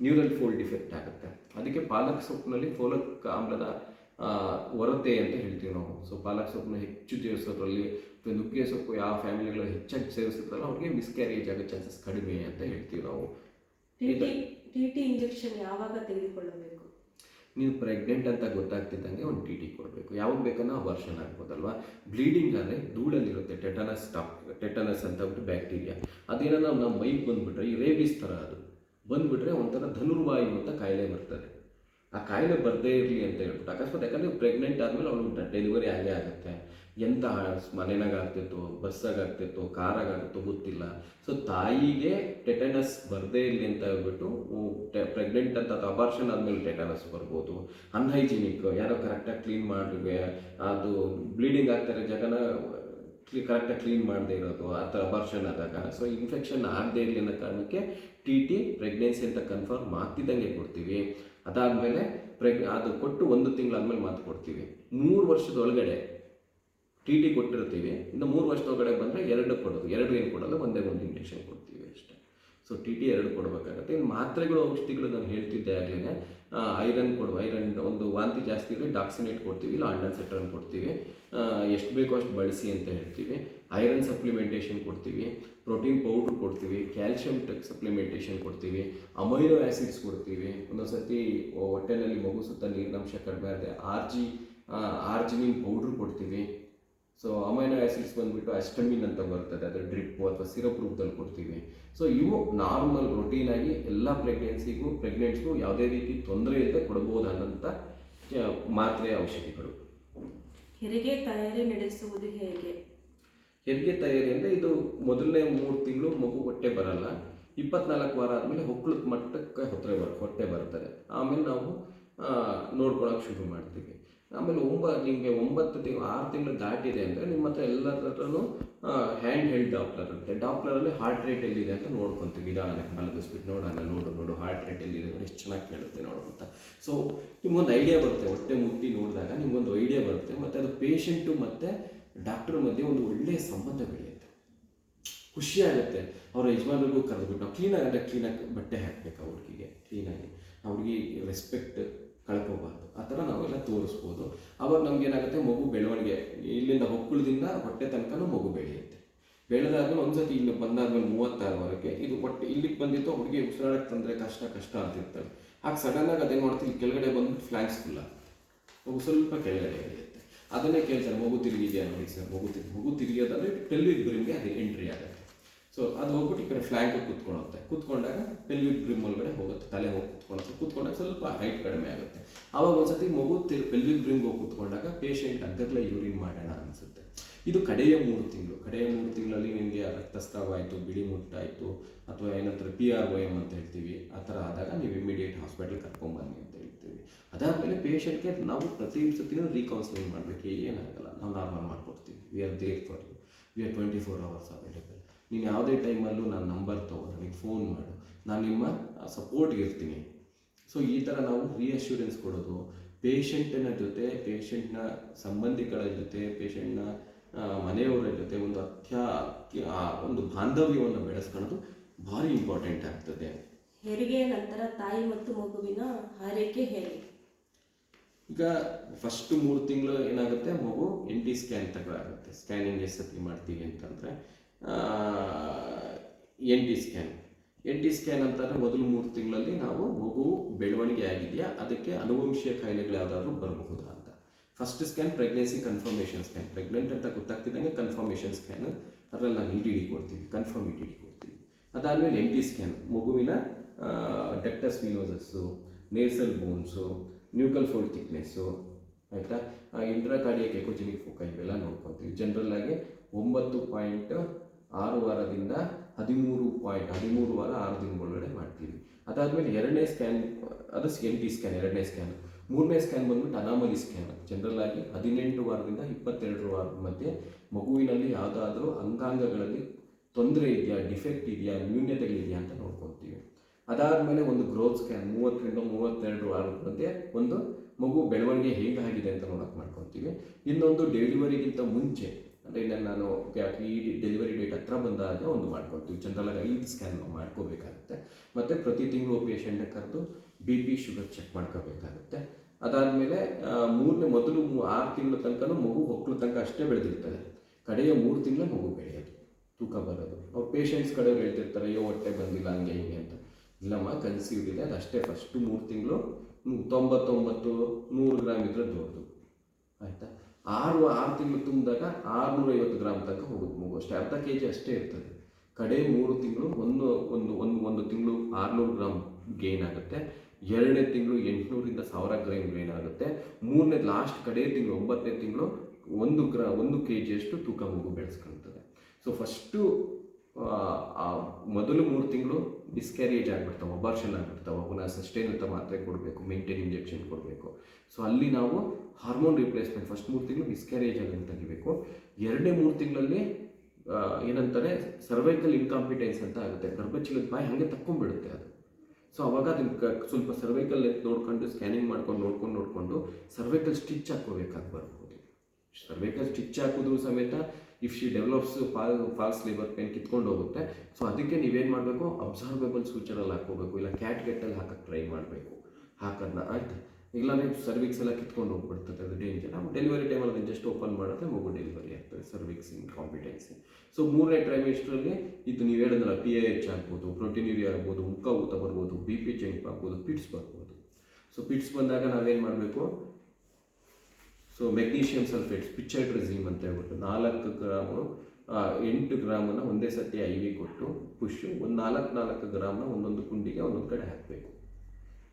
ನ್ಯೂರಲ್ ಫೋಲ್ಡ್ ಡಿಫೆಕ್ಟ್ ಆಗುತ್ತೆ. ಅದಕ್ಕೆ ಪಾಲಕ್ ಸೊಪ್ಪಿನಲ್ಲಿ ಫೋಲಕ್ ಆಮ್ಲದ ಹೊರತೆ ಅಂತ ಹೇಳ್ತೀವಿ ನಾವು. ಸೊ ಪಾಲಕ್ ಸೊಪ್ಪನ್ನ ಹೆಚ್ಚು ಸೇವಿಸೋದ್ರಲ್ಲಿ ನುಗ್ಗೆ ಸೊಪ್ಪು ಯಾವ ಫ್ಯಾಮಿಲಿಗಳು ಹೆಚ್ಚಾಗಿ ಸೇವಿಸುತ್ತಲ್ಲ ಅವ್ರಿಗೆ ಮಿಸ್ಕ್ಯಾರೇಜ್ ಆಗೋ ಚಾನ್ಸಸ್ ಕಡಿಮೆ ಅಂತ ಹೇಳ್ತೀವಿ ನಾವು. ಟಿ ಟಿ ಇಂಜೆಕ್ಷನ್ ಯಾವಾಗ ತೆಗೆದುಕೊಳ್ಳಬೇಕು? ನೀವು ಪ್ರೆಗ್ನೆಂಟ್ ಅಂತ ಗೊತ್ತಾಗ್ತಿದ್ದಂಗೆ ಒಂದು ಟಿ ಟಿ ಕೊಡಬೇಕು. ಯಾವಾಗ ಬೇಕನ್ನೋ ವರ್ಷನ್ ಆಗ್ಬೋದಲ್ವಾ? ಬ್ಲೀಡಿಂಗ್ ಆದರೆ ಧೂಳಲ್ಲಿರುತ್ತೆ ಟೆಟನಸ್ ಟಾಪ್ ಟೆಟನಸ್ ಅಂತ ಬಿಟ್ಟು ಬ್ಯಾಕ್ಟೀರಿಯಾ ಅದೇನೋ ನಮ್ಮ ಮೈಗೆ ಬಂದುಬಿಟ್ರೆ ಈ ರೇಬಿಸ್ ಥರ ಅದು. ಬಂದುಬಿಟ್ರೆ ಒಂಥರ ಧನುರ್ವಾಯು ಅಂತ ಕಾಯಿಲೆ ಬರ್ತದೆ. ಆ ಕಾಯಿಲೆ ಬರದೇ ಇರಲಿ ಅಂತ ಹೇಳ್ಬಿಟ್ಟು, ಅಕಸ್ಮಾತ್ ಯಾಕಂದರೆ ಪ್ರೆಗ್ನೆಂಟ್ ಆದಮೇಲೆ ಅವಳು ಡೆಲಿವರಿ ಆಗೇ ಆಗುತ್ತೆ. ಎಂಥ ಮನೆನಾಗಾಗ್ತಿತ್ತು ಆಗ್ತಿತ್ತು ಬಸ್ಸಾಗ್ತಿತ್ತು ಕಾರಾಗ ಆಗುತ್ತೋ ಗೊತ್ತಿಲ್ಲ. ಸೊ ತಾಯಿಗೆ ಟೆಟನಸ್ ಬರದೇ ಇರಲಿ ಅಂತ ಹೇಳ್ಬಿಟ್ಟು ಪ್ರೆಗ್ನೆಂಟ್ ಅಂತ ಅಬಾರ್ಷನ್ ಆದಮೇಲೆ ಟೆಟನಸ್ ಬರ್ಬೋದು. ಅನ್ಹೈಜಿನಿಕ್ ಯಾರೋ ಕರೆಕ್ಟಾಗಿ ಕ್ಲೀನ್ ಮಾಡಿವೆ ಅದು ಬ್ಲೀಡಿಂಗ್ ಆಗ್ತಾರೆ ಜಗನ ಕರೆಕ್ಟಾಗಿ ಕ್ಲೀನ್ ಮಾಡದೇ ಇರೋದು, ಆ ಥರ ಅಬಾರ್ಷನ್ ಆದಾಗ. ಸೊ ಇನ್ಫೆಕ್ಷನ್ ಆಗದೇ ಇರಲಿ ಅನ್ನೋ ಕಾರಣಕ್ಕೆ ಟಿ ಟಿ ಪ್ರೆಗ್ನೆನ್ಸಿ ಅಂತ ಕನ್ಫರ್ಮ್ ಆಗ್ತಿದ್ದಂಗೆ ಕೊಡ್ತೀವಿ. ಅದಾದಮೇಲೆ ಪ್ರೆಗ್ ಅದು ಕೊಟ್ಟು ಒಂದು ತಿಂಗಳಾದ್ಮೇಲೆ ಮಾತು ಕೊಡ್ತೀವಿ. ಮೂರು ವರ್ಷದ ಒಳಗಡೆ ಟಿ ಟಿ ಕೊಟ್ಟಿರ್ತೀವಿ. ಇನ್ನು ಮೂರು ವರ್ಷದೊಳಗಡೆ ಬಂದರೆ ಎರಡು ಕೊಡೋದು. ಎರಡು ಏನು ಕೊಡೋದು? ಒಂದೇ ಒಂದು ಇಂಜೆಕ್ಷನ್ ಕೊಡ್ತೀವಿ ಸೊ ಟಿ ಟಿ ಎರಡು ಕೊಡಬೇಕಾಗತ್ತೆ. ಇನ್ನು ಮಾತ್ರೆಗಳು ಔಷಧಿಗಳು ನಾನು ಹೇಳ್ತಿದ್ದೆ ಆಗಲೇ ಐರನ್ ಕೊಡುವ, ಐರನ್ ಒಂದು ವಾಂತಿ ಜಾಸ್ತಿ ಇದ್ದರೆ ಡಾಕ್ಸಿನೇಟ್ ಕೊಡ್ತೀವಿ, ಇಲ್ಲ ಅಂಡನ್ ಸೆಟ್ರನ್ ಕೊಡ್ತೀವಿ ಎಷ್ಟು ಬೇಕೋ ಅಷ್ಟು ಬಳಸಿ ಅಂತ ಹೇಳ್ತೀವಿ. ಐರನ್ ಸಪ್ಲಿಮೆಂಟೇಷನ್ ಕೊಡ್ತೀವಿ. ಪ್ರೋಟೀನ್ ಪೌಡ್ರ್ ಕೊಡ್ತೀವಿ. ಕ್ಯಾಲ್ಸಿಯಂ ಸಪ್ಲಿಮೆಂಟೇಷನ್ ಕೊಡ್ತೀವಿ. ಅಮೈನೋ ಆ್ಯಸಿಡ್ಸ್ ಕೊಡ್ತೀವಿ. ಒಂದೊಂದು ಸರ್ತಿ ಹೊಟ್ಟೆನಲ್ಲಿ ಮಗು ಸುತ್ತ ನೀರಿನಂಶ ಕಡಿಮೆ ಆದರೆ ಆರ್ ಜಿ ಆರ್ಜಿನಿನ್ ಪೌಡ್ರ್ ಕೊಡ್ತೀವಿ. ಸೊ ಅಮೈನೋ ಆ್ಯಸಿಡ್ಸ್ ಬಂದ್ಬಿಟ್ಟು ಅಸ್ಟಮಿನ್ ಅಂತ ಬರ್ತದೆ. ಅದರ ಡ್ರಿಪ್ ಅಥವಾ ಸಿರಪ್ ರೂಪದಲ್ಲಿ ಕೊಡ್ತೀವಿ. ಸೊ ಇವು ನಾರ್ಮಲ್ ಆಗಿ ಎಲ್ಲ ಪ್ರೆಗ್ನೆನ್ಸಿಗೂ ಪ್ರೆಗ್ನೆಂಟ್ಸ್ಗೂ ಯಾವುದೇ ರೀತಿ ತೊಂದರೆ ಇಲ್ಲದೆ ಕೊಡ್ಬೋದಾದಂಥ ಆ, ಮಾತ್ರೆ ಔಷಧಿಗಳು. ಹೆರಿಗೆ ತಯಾರಿ ನಡೆಸುವುದು ಹೇಗೆ? ಹೆರಿಗೆ ತಯಾರಿ ಅಂದರೆ ಇದು ಮೊದಲನೇ ಮೂರು ತಿಂಗಳು ಮಗು ಹೊಟ್ಟೆ ಬರಲ್ಲ. ಇಪ್ಪತ್ನಾಲ್ಕು ವಾರ ಆದಮೇಲೆ ಹೊಕ್ಕಳದ ಮಟ್ಟಕ್ಕೆ ಹೊಟ್ಟೆ ಬರ್ ಹೊಟ್ಟೆ ಬರ್ತದೆ. ಆಮೇಲೆ ನಾವು ನೋಡ್ಕೊಳಕ್ಕೆ ಶುರು ಮಾಡ್ತೀವಿ. ಆಮೇಲೆ ಒಂಬ, ನಿಮಗೆ ಒಂಬತ್ತು ತಿಂಗಳು ಆರು ತಿಂಗಳು ದಾಟಿದೆ ಅಂದರೆ ನಿಮ್ಮ ಹತ್ರ ಎಲ್ಲರ ಹತ್ರನೂ ಹ್ಯಾಂಡ್ ಹೆಲ್ಡ್ ಡಾಪ್ಲರ್ ಇರುತ್ತೆ ಡಾಪ್ಲರಲ್ಲಿ ಹಾರ್ಟ್ ರೇಟ್ ಎಲ್ಲಿದೆ ಅಂತ ನೋಡ್ಕೊತೀವಿ. ನಿಧಾನ ಮಲಗಿಸ್ಬಿಟ್ಟು ನೋಡೋಣ ನೋಡು ನೋಡು ಹಾರ್ಟ್ ರೇಟ್ ಎಲ್ಲಿದೆ ಎಷ್ಟು ಚೆನ್ನಾಗಿ ಕೇಳುತ್ತೆ ನೋಡು ಅಂತ. ಸೊ ನಿಮಗೊಂದು ಐಡಿಯಾ ಬರುತ್ತೆ. ಹೊಟ್ಟೆ ಮುಟ್ಟಿ ನೋಡಿದಾಗ ನಿಮಗೊಂದು ಐಡಿಯಾ ಬರುತ್ತೆ. ಮತ್ತು ಅದು ಪೇಷಂಟು ಮತ್ತು ಡಾಕ್ಟ್ರ್ ಮಧ್ಯೆ ಒಂದು ಒಳ್ಳೆಯ ಸಂಬಂಧ ಬೆಳೆಯುತ್ತೆ. ಖುಷಿ ಆಗುತ್ತೆ ಅವ್ರ ಯಜಮಾನರಿಗೂ ಕರೆದ್ಬಿಟ್ಟು ನಾವು ಕ್ಲೀನಾಗಿ, ಅಂದರೆ ಕ್ಲೀನಾಗಿ ಬಟ್ಟೆ ಹಾಕಬೇಕು ಆ ಕ್ಲೀನಾಗಿ. ಆ ರೆಸ್ಪೆಕ್ಟ್ ಕಳ್ಕೋಬಾರ್ದು. ಆ ಥರ ನಾವೆಲ್ಲ ತೋರಿಸ್ಬೋದು. ಅವಾಗ ನಮ್ಗೆ ಏನಾಗುತ್ತೆ, ಮಗು ಬೆಳವಣಿಗೆ, ಇಲ್ಲಿಂದ ಹೊಕ್ಕುಳದಿಂದ ಹೊಟ್ಟೆ ತನಕನೂ ಮಗು ಬೆಳೆಯುತ್ತೆ. ಬೆಳೆದಾದ್ಮೇಲೆ ಒಂದ್ಸತಿ ಇಲ್ಲಿ ಬಂದಾದ್ಮೇಲೆ ಮೂವತ್ತಾರವರೆಗೆ ಇದು ಹೊಟ್ಟೆ, ಇಲ್ಲಿಗೆ ಬಂದಿತ್ತು, ಹುಡುಗಿ ಉಸಿರಾಡಕ್ಕೆ ತಂದರೆ ಕಷ್ಟ ಕಷ್ಟ ಅಂತಿರ್ತಾಳೆ ಆಗ ಸಡನ್ನಾಗಿ ಅದೇನು ಮಾಡ್ತೀವಿ ಕೆಳಗಡೆ ಬಂದು ಫ್ಲಾಂಕ್ಸ್ ಫುಲ್ ಮಗು ಸ್ವಲ್ಪ ಕೆಳಗಡೆ ಇಳಿಯುತ್ತೆ ಅದನ್ನೇ ಕೇಳ್ತಾರೆ, ಮಗು ತಿರುಗಿದೆಯಾ ನೋಡಿ ಸರ್, ಮಗು ತಿರುಗಿ, ಮಗು ತಿರುಗಿಯೋದಂದ್ರೆ ಟೆಲ್ಲಿ ಇಬ್ಬರಿಗೆ ಅದು ಎಂಟ್ರಿ ಆಗುತ್ತೆ. ಸೊ ಅದು ಹೋಗ್ಬಿಟ್ಟು ಈ ಕಡೆ ಫ್ಲ್ಯಾಂಕ್ ಕೂತ್ಕೊಳ್ಳುತ್ತೆ. ಕೂತ್ಕೊಂಡಾಗ ಪೆಲ್ವಿಕ್ ಬ್ರಿಮ್ ಒಳಗಡೆ ಹೋಗುತ್ತೆ, ತಲೆ ಹೋಗಿ ಕೂತ್ಕೊಳ್ಳುತ್ತೆ. ಕುತ್ಕೊಂಡಾಗ ಸ್ವಲ್ಪ ಹೈಟ್ ಕಡಿಮೆ ಆಗುತ್ತೆ. ಆವಾಗ ಒಂದ್ಸತಿ ಮಗು ಪೆಲ್ವಿಕ್ ಬ್ರಿಮ್ಗೆ ಹೋಗಿ ಕೂತ್ಕೊಂಡಾಗ ಪೇಷಂಟ್ ಅದರಲ್ಲೇ ಯೂರಿನ್ ಮಾಡೋಣ ಅನಿಸುತ್ತೆ. ಇದು ಕಡೆಯ ಮೂರು ತಿಂಗಳು. ಕಡೆಯ ಮೂರು ತಿಂಗಳಲ್ಲಿ ನಿಮಗೆ ರಕ್ತಸ್ರಾವ ಆಯಿತು ಬಿಳಿ ಮುಟ್ಟಾಯಿತು, ಅಥವಾ ಏನಂತಾರೆ ಪಿ ಆರ್ ಒ ಎಂ ಅಂತ ಹೇಳ್ತೀವಿ, ಆ ಥರ ಆದಾಗ ನೀವು ಇಮಿಡಿಯೇಟ್ ಹಾಸ್ಪಿಟಲ್ ಕರ್ಕೊಂಬನ್ನಿ ಅಂತ ಹೇಳ್ತೀವಿ. ಅದಾದಮೇಲೆ ಪೇಷಂಟ್ಗೆ ನಾವು ಪ್ರತಿ ಸತಿನೂ ರೀಕೌನ್ಸಿಲಿಂಗ್ ಮಾಡಬೇಕು. ಏನಾಗಲ್ಲ. ನಾವು ನಾರ್ಮಲ್ ಮಾಡ್ಕೊಡ್ತೀವಿ. We are there for you we are twenty four hours available ನೀನು ಯಾವುದೇ ಟೈಮಲ್ಲೂ ನನ್ನ ನಂಬರ್ ತಗೋ ನನಗೆ ಫೋನ್ ಮಾಡು. ನಾನು ನಿಮ್ಮ ಸಪೋರ್ಟ್ಗೆ ಇರ್ತೀನಿ. ಸೊ ಈ ಥರ ನಾವು ರಿಅಶ್ಯೂರೆನ್ಸ್ ಕೊಡೋದು. ಪೇಷಂಟಿನ ಜೊತೆ ಪೇಷಂಟ್ನ ಸಂಬಂಧಿಗಳ ಜೊತೆ ಪೇಷಂಟ್ನ ಮನೆಯವರ ಜೊತೆ ಒಂದು ಅತ್ಯ ಒಂದು ಬಾಂಧವ್ಯವನ್ನು ಬೆಳೆಸ್ಕೊಳ್ಳೋದು ಭಾರಿ ಇಂಪಾರ್ಟೆಂಟ್ ಆಗ್ತದೆ. ಹೆರಿಗೆ ನಂತರ ತಾಯಿ ಮತ್ತು ಮಗುವಿನ ಆರೈಕೆ ಹೇಗೆ? ಈಗ ಫಸ್ಟ್ ಮೂರು ತಿಂಗಳು ಏನಾಗುತ್ತೆ? ಮಗು ಎನ್ ಟಿ ಸ್ಕ್ಯಾನ್ ತಗೊಳಾಗುತ್ತೆ. ಸ್ಕ್ಯಾನಿಂಗ್ ಎಷ್ಟು ಸತಿ ಮಾಡ್ತೀವಿ ಅಂತಂದರೆ N T scan N T scan ಅಂತಂದರೆ ಮೊದಲು ಮೂರು ತಿಂಗಳಲ್ಲಿ ನಾವು ಮಗು ಬೆಳವಣಿಗೆ ಆಗಿದೆಯಾ? ಅದಕ್ಕೆ ಅನುವಂಶೀಯ ಕಾಯಿಲೆಗಳು ಯಾವುದಾದ್ರೂ ಬರಬಹುದಾ ಅಂತ. First scan pregnancy confirmation scan pregnant ಅಂತ ಗೊತ್ತಾಗ್ತಿದ್ದಂಗೆ ಕನ್ಫರ್ಮೇಷನ್ ಸ್ಕ್ಯಾನ್ ಅದರಲ್ಲಿ ನಾವು ಇ ಟಿ ಡಿ ಕೊಡ್ತೀವಿ ಕನ್ಫರ್ಮ್ ಇ ಟಿ ಡಿ ಕೊಡ್ತೀವಿ ಅದಾದಮೇಲೆ ಎನ್ ಟಿ ಸ್ಕ್ಯಾನ್ ಮಗುವಿನ ductus venosus nasal bones nuchal fold thickness ಆಯಿತಾ? ಇಂಟ್ರಾಕಾರ್ಡಿಯಕ್ ಎಕೋಜೆನಿಕ್ ಫೋಕ ಇವೆಲ್ಲ ನೋಡ್ಕೊತೀವಿ. ಜನರಲ್ ಆಗಿ ಒಂಬತ್ತು ಪಾಯಿಂಟ್ ಆರು ವಾರದಿಂದ ಹದಿಮೂರು ಪಾಯಿಂಟ್ ಹದಿಮೂರು ವಾರ ಆರು ದಿನಗಳೊಳಗಡೆ ಮಾಡ್ತೀವಿ. ಅದಾದಮೇಲೆ ಎರಡನೇ ಸ್ಕ್ಯಾನ್ ಅದು ಎಂ ಟಿ ಸ್ಕ್ಯಾನ್ ಎರಡನೇ ಸ್ಕ್ಯಾನ್ ಮೂರನೇ ಸ್ಕ್ಯಾನ್ ಬಂದ್ಬಿಟ್ಟು ಅನಾಮಲಿ ಸ್ಕ್ಯಾನ್ ಜನರಲ್ ಆಗಿ ಹದಿನೆಂಟು ವಾರದಿಂದ ಇಪ್ಪತ್ತೆರಡು ವಾರದ ಮಧ್ಯೆ ಮಗುವಿನಲ್ಲಿ ಯಾವುದಾದ್ರೂ ಅಂಗಾಂಗಗಳಲ್ಲಿ ತೊಂದರೆ ಇದೆಯಾ ಡಿಫೆಕ್ಟ್ ಇದೆಯಾ ನ್ಯೂನ್ಯತೆಗಳಿದೆಯಾ ಅಂತ ನೋಡ್ಕೊತೀವಿ. ಅದಾದಮೇಲೆ ಒಂದು ಗ್ರೋತ್ ಸ್ಕ್ಯಾನ್ ಮೂವತ್ತರಿಂದ ಮೂವತ್ತೆರಡು ವಾರದ ಮಧ್ಯೆ ಒಂದು ಮಗು ಬೆಳವಣಿಗೆ ಹೇಗಾಗಿದೆ ಅಂತ ನೋಡೋಕೆ ಮಾಡ್ಕೊತೀವಿ. ಇನ್ನೊಂದು ಡೆಲಿವರಿಗಿಂತ ಮುಂಚೆ ಅಂದರೆ ಈಗ ನಾನು ಈ ಡೆಲಿವರಿ ಡೇಟ್ ಹತ್ರ ಬಂದಾಗ ಒಂದು ಮಾಡ್ಕೊತೀವಿ ಜನರಲಾಗಿ ಐದು ಸ್ಕ್ಯಾನ್ ಮಾಡ್ಕೋಬೇಕಾಗುತ್ತೆ. ಮತ್ತು ಪ್ರತಿ ತಿಂಗಳು ಪೇಷಂಟ್ ಕರೆದು ಬಿ ಪಿ ಶುಗರ್ ಚೆಕ್ ಮಾಡ್ಕೋಬೇಕಾಗುತ್ತೆ. ಅದಾದಮೇಲೆ ಮೂರನೇ, ಮೊದಲು ಆರು ತಿಂಗಳ ತನಕ ಮಗು ಹೊಕ್ಕಳ ತನಕ ಅಷ್ಟೇ ಬೆಳೆದಿರ್ತದೆ. ಕಡೆಯ ಮೂರು ತಿಂಗಳ ಮಗು ಬೆಳೆಯೋದು, ತೂಕ ಬರೋದು. ಅವ್ರು ಪೇಷಂಟ್ಸ್ ಕಡೆ ಹೇಳ್ತಿರ್ತಾರೆ, ಅಯ್ಯೋ, ಹೊಟ್ಟೆ ಬಂದಿಲ್ಲ, ಹಂಗೆ ಹಿಂಗೆ ಅಂತ. ಇಲ್ಲಮ್ಮ ಕನ್ಸೀವ್ಡ್ ಇದೆ, ಅದು ಅಷ್ಟೇ ಫಸ್ಟು ಮೂರು ತಿಂಗಳು. ತೊಂಬತ್ತೊಂಬತ್ತು ನೂರು ಗ್ರಾಮ್ ಇದ್ರೆ ದೊಡ್ಡದು. ಆಯಿತಾ? ಆರು ಆರು ತಿಂಗಳು ತುಂಬಿದಾಗ ಆರುನೂರೈವತ್ತು ಗ್ರಾಮ್ ತನಕ ಹೋಗುತ್ತೆ ಮಗು ಅಷ್ಟೇ. ಅರ್ಧ ಕೆ ಜಿ ಅಷ್ಟೇ ಇರ್ತದೆ. ಕಡೆ ಮೂರು ತಿಂಗಳು, ಒಂದು ಒಂದು ಒಂದು ಒಂದು ತಿಂಗಳು ಆರುನೂರು ಗ್ರಾಮ್ ಗೇನ್ ಆಗುತ್ತೆ. ಎರಡನೇ ತಿಂಗಳು ಎಂಟುನೂರಿಂದ ಸಾವಿರ ಗ್ರಾಮ್ ಗೇನ್ ಆಗುತ್ತೆ. ಮೂರನೇ ಲಾಸ್ಟ್ ಕಡೆ ತಿಂಗಳು, ಒಂಬತ್ತನೇ ತಿಂಗಳು ಒಂದು ಗ್ರಾ, ಒಂದು ಕೆ ಜಿಯಷ್ಟು ತೂಕ ಮಗು ಬೆಳೆಸ್ಕೊಳ್ತದೆ. ಸೊ ಫಸ್ಟು ಮೊದಲು ಮೂರು ತಿಂಗಳು ಡಿಸ್ಕ್ಯಾರೇಜ್ ಆಗಿಬಿಡ್ತಾವೆ ಅಬಾರ್ಷನ್ ಆಗಿಬಿಡ್ತಾವೆ ಅವನ್ನ ಸಸ್ಟೈನ್ ಅಂತ ಮಾತ್ರೆ ಕೊಡಬೇಕು ಮೇಂಟೈನ್ ಇಂಜೆಕ್ಷನ್ ಕೊಡಬೇಕು. ಸೊ ಅಲ್ಲಿ ನಾವು ಹಾರ್ಮೋನ್ ರಿಪ್ಲೇಸ್ಮೆಂಟ್ ಫಸ್ಟ್ ಮೂರು ತಿಂಗಳು ಡಿಸ್ಕ್ಯಾರೇಜ್ ಆಗಿ ತೆಗಿಬೇಕು. ಎರಡನೇ ಮೂರು ತಿಂಗಳಲ್ಲಿ ಏನಂತಾರೆ ಸರ್ವೈಕಲ್ ಇನ್ಕಾಂಪಿಟೆನ್ಸ್ ಅಂತ ಆಗುತ್ತೆ. ಗರ್ಭಚೀಲದ ಬಾಯಿ ಹಾಗೆ ತಕ್ಕೊಂಡ್ಬಿಡುತ್ತೆ ಅದು. ಸೊ ಅವಾಗ ಅದಕ್ಕೆ ಸ್ವಲ್ಪ ಸರ್ವೈಕಲ್ ನೋಡ್ಕೊಂಡು ಸ್ಕ್ಯಾನಿಂಗ್ ಮಾಡ್ಕೊಂಡು, ನೋಡ್ಕೊಂಡು, ನೋಡಿಕೊಂಡು ಸರ್ವೈಕಲ್ ಸ್ಟಿಚ್ ಹಾಕೋಬೇಕಾಗಿ ಬರ್ಬೋದು ಸರ್ವೈಕಲ್ ಸ್ಟಿಚ್ ಹಾಕಿದ್ರು ಸಮೇತ if she develops fall falls labour pain ಕಿತ್ಕೊಂಡು ಹೋಗುತ್ತೆ ಸೊ ಅದಕ್ಕೆ ನೀವೇನು ಮಾಡಬೇಕು? ಅಬ್ಸರ್ವೇಬಲ್ ಸ್ವಿಚರಲ್ಲಿ ಹಾಕೋಬೇಕು ಇಲ್ಲ ಕ್ಯಾಟ್ ಗೆಟ್ಟಲ್ಲಿ ಹಾಕಕ್ಕೆ ಟ್ರೈ ಮಾಡಬೇಕು. ಹಾಕೋದನ್ನ ಆಯ್ತು. ನೀವು ಸರ್ವಿಕ್ಸ್ ಎಲ್ಲ ಕಿತ್ಕೊಂಡು ಹೋಗ್ಬಿಡ್ತದೆ, ಅದು ಡೇಂಜರ್ ನಾವು ಡೆಲಿವರಿ ಟೈಮಲ್ಲಿ ಜಸ್ಟ್ ಓಪನ್ ಮಾಡಿದ್ರೆ ಮಗು ಡೆಲಿವರಿ ಆಗ್ತದೆ ಸರ್ವಿಕ್ಸ್ ಇನ್ ಕಾಂಪಿಟೆನ್ಸಿ ಸೊ ಮೂರನೇ ಟ್ರೈಮಿಸ್ಟ್ರಲ್ಲಿ ಇದು ನೀವು ಹೇಳಿದ್ರಲ್ಲ ಪಿ ಎ ಎಚ್ ಆಗ್ಬೋದು ಪ್ರೋಟೀನ್ಯೂರಿಯಾ ಆಗ್ಬೋದು, ಮುಖ ಊತ ಬರ್ಬೋದು ಬಿ ಪಿ ಚೆಂಪ್ ಆಗ್ಬೋದು ಪಿಟ್ಸ್ ಬರ್ಬೋದು. ಸೊ ಪಿಟ್ಸ್ ಬಂದಾಗ ನಾವೇನು ಮಾಡಬೇಕು? ಸೊ ಮೆಗ್ನೀಷಿಯಂ ಸಲ್ಫೇಟ್ ಪಿಚ್ಚೈಡ್ರಝೀಮ್ ಅಂತ ಹೇಳ್ಬಿಟ್ಟು ನಾಲ್ಕು ಗ್ರಾಮು ಎಂಟು ಗ್ರಾಮನ್ನ ಒಂದೇ ಸತಿ ಐ ವಿ ಕೊಟ್ಟು ಪುಷ್ಯು ಒಂದು ನಾಲ್ಕು ನಾಲ್ಕು ಗ್ರಾಮ್ನ ಒಂದೊಂದು ಕುಂಡಿಗೆ ಒಂದೊಂದು ಕಡೆ ಹಾಕಬೇಕು.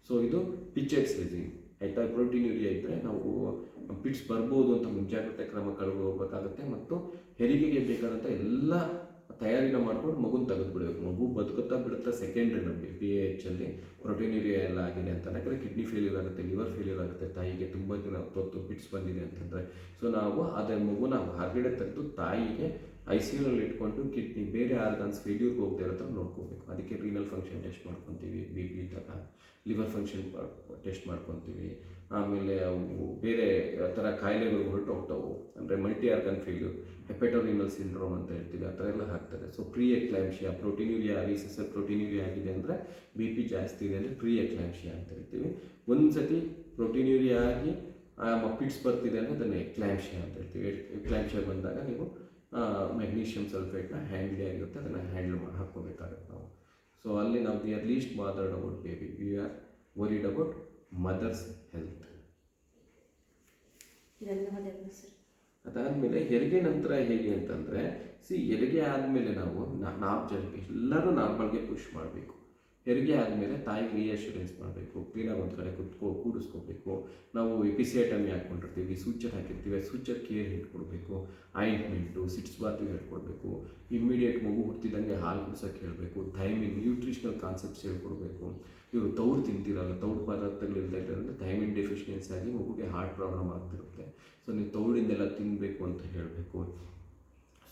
ಸೊ ಇದು ಪಿಚ್ಚೆಟ್ಸ್ ರೆಸೀಮ್ ಆಯಿತಾ? ಪ್ರೋಟೀನ್ ಯೂರಿಯಾ ಇದ್ದರೆ ನಾವು ಪಿಟ್ಸ್ ಬರ್ಬೋದು ಅಂತ ಮುಂಜಾಗ್ರತೆ ಕ್ರಮ ಹೋಗ್ಬೇಕಾಗುತ್ತೆ ಮತ್ತು ಹೆರಿಗೆಗೆ ಬೇಕಾದಂಥ ಎಲ್ಲ ತಯಾರಿನ ಮಾಡ್ಕೊಂಡು ಮಗುನ ತೆಗೆದು ಬಿಡಬೇಕು. ಮಗು ಬದುಕುತ್ತಾ ಬಿಡುತ್ತಾ ಸೆಕೆಂಡ್ರಿ ನಮಗೆ ಪಿ ಎ ಎಚ್ ಅಲ್ಲಿ ಪ್ರೋಟೀನ್ ಏರಿಯಾ ಎಲ್ಲ ಆಗಿದೆ ಅಂತ ಯಾಕಂದರೆ ಕಿಡ್ನಿ ಫೇಲ್ಯೂರ್ ಆಗುತ್ತೆ ಲಿವರ್ ಫೇಲ್ಯೂರ್ ಆಗುತ್ತೆ, ತಾಯಿಗೆ ತುಂಬ ದಿನ ತೊತ್ತು ಬಿಟ್ಸ್ ಬಂದಿದೆ ಅಂತಂದರೆ. ಸೊ ನಾವು ಅದೇ ಮಗುನ ಹೊರಗಡೆ ತೆಗೆದು ತಾಯಿಗೆ ಐ ಸಿ ಯುನಲ್ಲಿ ಇಟ್ಕೊಂಡು ಕಿಡ್ನಿ ಬೇರೆ ಆರ್ಗನ್ಸ್ ಫೇಲ್ಯೂರ್ಗೆ ಹೋಗದೆ ಇರೋ ಥರ ನೋಡ್ಕೋಬೇಕು. ಅದಕ್ಕೆ ರೀನಲ್ ಫಂಕ್ಷನ್ ಟೆಸ್ಟ್ ಮಾಡ್ಕೊತೀವಿ ಬಿ ಪಿ ಥರ ಲಿವರ್ ಫಂಕ್ಷನ್ ಟೆಸ್ಟ್ ಮಾಡ್ಕೊತೀವಿ. ಆಮೇಲೆ ಅವು ಬೇರೆ ಥರ ಕಾಯಿಲೆಗಳು ಹೊರಟು ಹೋಗ್ತಾವೆ. ಅಂದರೆ multi organ failure hepatorenal syndrome ಅಂತ ಹೇಳ್ತೀವಿ, ಆ ಥರ ಎಲ್ಲ ಹಾಕ್ತಾರೆ ಸೊ ಪ್ರೀ ಎಕ್ಲಾಂಶಿಯಾ ಪ್ರೋಟೀನ್ಯೂರಿಯಾ ರೀಸೆಸರ್ ಪ್ರೋಟೀನ್ಯೂರಿಯಾ ಆಗಿದೆ ಅಂದರೆ ಬಿ ಪಿ ಜಾಸ್ತಿ ಇದೆ ಅಂದರೆ ಪ್ರೀ ಎಕ್ಲಾಂಶಿಯಾ ಅಂತ ಹೇಳ್ತೀವಿ. ಒಂದು ಸತಿ ಪ್ರೋಟೀನ್ಯೂರಿಯಾ ಆಗಿ ಪಿಟ್ಸ್ ಬರ್ತಿದೆ ಅಂದರೆ ಅದನ್ನು ಎಕ್ಲಾಂಶಿಯಾ ಅಂತ ಹೇಳ್ತೀವಿ. ಎಕ್ಲಾಂಶಿಯಾ ಬಂದಾಗ ನೀವು ಮೆಗ್ನೀಷಿಯಂ ಸಲ್ಫೇಟ್ನ ಹ್ಯಾಂಡ್ಲಿ ಆಗಿರುತ್ತೆ ಅದನ್ನು ಹ್ಯಾಂಡಲ್ ಮಾಡಿ ಹಾಕ್ಕೋಬೇಕಾಗುತ್ತೆ ನಾವು. ಸೊ ಅಲ್ಲಿ ನಾವು we are least bothered about baby we are worried about mother's health ಅದಾದಮೇಲೆ ಹೆರಿಗೆ ನಂತರ ಹೇಗೆ ಅಂತಂದರೆ ಸಿ ಹೆರಿಗೆ ಆದಮೇಲೆ ನಾವು ಜನಕ್ಕೆ ಎಲ್ಲರೂ ನಾರ್ಮಲ್ಗೆ ಪುಷ್ ಮಾಡಬೇಕು. ಹೆರಿಗೆ ಆದಮೇಲೆ ತಾಯಿಗೆ ರಿಯಶೂರೆನ್ಸ್ ಮಾಡಬೇಕು ಕ್ಲೀನಾಗಿ ಒಂದು ಕಡೆ ಕುತ್ಕೋ ಕೂಡಿಸ್ಕೋಬೇಕು. ನಾವು ಎಪಿಸಿಯಟಮಿ ಹಾಕ್ಕೊಂಡಿರ್ತೀವಿ ಸೂಚರ್ ಹಾಕಿರ್ತೀವಿ ಸೂಚರ್ ಕೇರ್ ಹೇಳ್ಕೊಡ್ಬೇಕು ಆಯಿಂಟ್ಮೆಂಟು ಸಿಟ್ಸ್ ಬಾತು ಹೇಳ್ಕೊಡ್ಬೇಕು ಇಮ್ಮಿಡಿಯೇಟ್ ಮಗು ಹುಟ್ಟಿದಂಗೆ ಹಾಲು ಕುಡ್ಸೋಕೆ ಹೇಳಬೇಕು ಥೈಮಿನ್ ನ್ಯೂಟ್ರಿಷನಲ್ ಕಾನ್ಸೆಪ್ಟ್ಸ್ ಹೇಳ್ಕೊಡ್ಬೇಕು. ಇವರು ತೌಡು ತಿಂತಿರಲ್ಲ ತೌಡು ಪದಾರ್ಥಗಳಿಲ್ದ ಇರೋದ್ರಿಂದ ಥೈಮಿನ್ ಡೆಫಿಷಿಯನ್ಸಿ ಆಗಿ ಮಗುಗೆ ಹಾರ್ಟ್ ಪ್ರಾಬ್ಲಮ್ ಆಗ್ತಿರುತ್ತೆ. ಸೊ ನೀವು ತೌಡಿಂದೆಲ್ಲ ತಿನ್ನಬೇಕು ಅಂತ ಹೇಳಬೇಕು.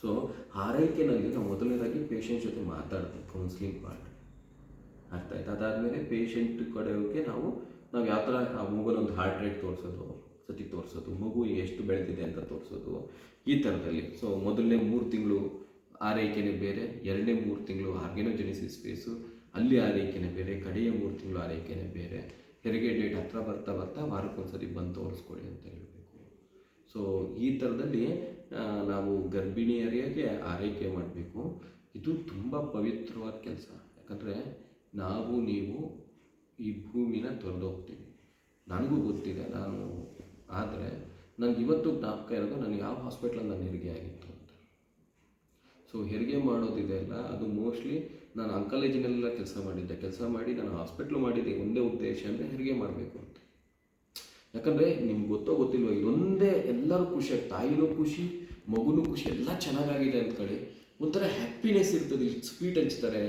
ಸೊ ಆರೈಕೆನಲ್ಲಿ ನಾವು ಮೊದಲನೇದಾಗಿ ಪೇಷಂಟ್ ಜೊತೆ ಮಾತಾಡ್ತೀವಿ ಕೌನ್ಸಿಲಿಂಗ್ ಪಾರ್ಟ್ ಆಯ್ತು ಅದಾದಮೇಲೆ ಪೇಷಂಟ್ ಕಡೆಗೆ ನಾವು ನಾವು ಯಾವ ಥರ ಆ ಮಗುನ ಒಂದು ಹಾರ್ಟ್ ರೇಟ್ ತೋರಿಸೋದು, ಸತಿ ತೋರಿಸೋದು, ಮಗು ಎಷ್ಟು ಬೆಳೆದಿದೆ ಅಂತ ತೋರಿಸೋದು, ಈ ಥರದಲ್ಲಿ. ಸೊ ಮೊದಲನೇ ಮೂರು ತಿಂಗಳು ಆರೈಕೆನೇ ಬೇರೆ, ಎರಡನೇ ಮೂರು ತಿಂಗಳು ಆರ್ಗೆನೋಜೆನಿಸಿಸ್ ಫೇಸು ಅಲ್ಲಿ ಆರೈಕೆನೇ ಬೇರೆ, ಕಡೆಯ ಮೂರು ತಿಂಗಳು ಆರೈಕೆನೇ ಬೇರೆ. ಹೆರಿಗೆ ಡೇಟ್ ಹತ್ರ ಬರ್ತಾ ಬರ್ತಾ ವಾರಕ್ಕೊಂದ್ಸರಿ ಬಂದು ತೋರಿಸ್ಕೊಡಿ ಅಂತ ಹೇಳಬೇಕು. ಸೊ ಈ ಥರದಲ್ಲಿ ನಾವು ಗರ್ಭಿಣಿಯರಿಗೆ ಆರೈಕೆ ಮಾಡಬೇಕು. ಇದು ತುಂಬ ಪವಿತ್ರವಾದ ಕೆಲಸ. ಯಾಕಂದರೆ ನಾವು ನೀವು ಈ ಭೂಮಿನ ತೊರೆದೋಗ್ತೀವಿ ನನಗೂ ಗೊತ್ತಿದೆ, ನಾನು ಆದರೆ ನನಗೆ ಇವತ್ತು ಜ್ಞಾಪಕ ಇರೋದು ನಾನು ಯಾವ ಹಾಸ್ಪಿಟ್ಲಲ್ಲಿ ನಾನು ಹೆರಿಗೆ ಆಗಿತ್ತು ಅಂತ. ಸೊ ಹೆರಿಗೆ ಮಾಡೋದಿದೆ ಅಲ್ಲ, ಅದು ಮೋಸ್ಟ್ಲಿ ನಾನು ಅಂಕಾಲೇಜಿನಲ್ಲೆಲ್ಲ ಕೆಲಸ ಮಾಡಿದ್ದೆ. ಕೆಲಸ ಮಾಡಿ ನಾನು ಹಾಸ್ಪಿಟ್ಲು ಮಾಡಿದ್ದೆ ಒಂದೇ ಉದ್ದೇಶ ಅಂದರೆ ಹೆರಿಗೆ ಮಾಡಬೇಕು ಅಂತ. ಯಾಕಂದರೆ ನಿಮ್ಗೆ ಗೊತ್ತೋ ಗೊತ್ತಿಲ್ವೋ, ಇದೊಂದೇ ಎಲ್ಲರೂ ಖುಷಿ, ತಾಯಿನೂ ಖುಷಿ, ಮಗುನೂ ಖುಷಿ, ಎಲ್ಲ ಚೆನ್ನಾಗಾಗಿದೆ ಅಂದ್ಕೊಳ್ಳಿ. ಒಂಥರ ಹ್ಯಾಪಿನೆಸ್ ಇರ್ತದೆ ಸ್ವೀಟ್ ಹಂಚ್ತಾರೆ,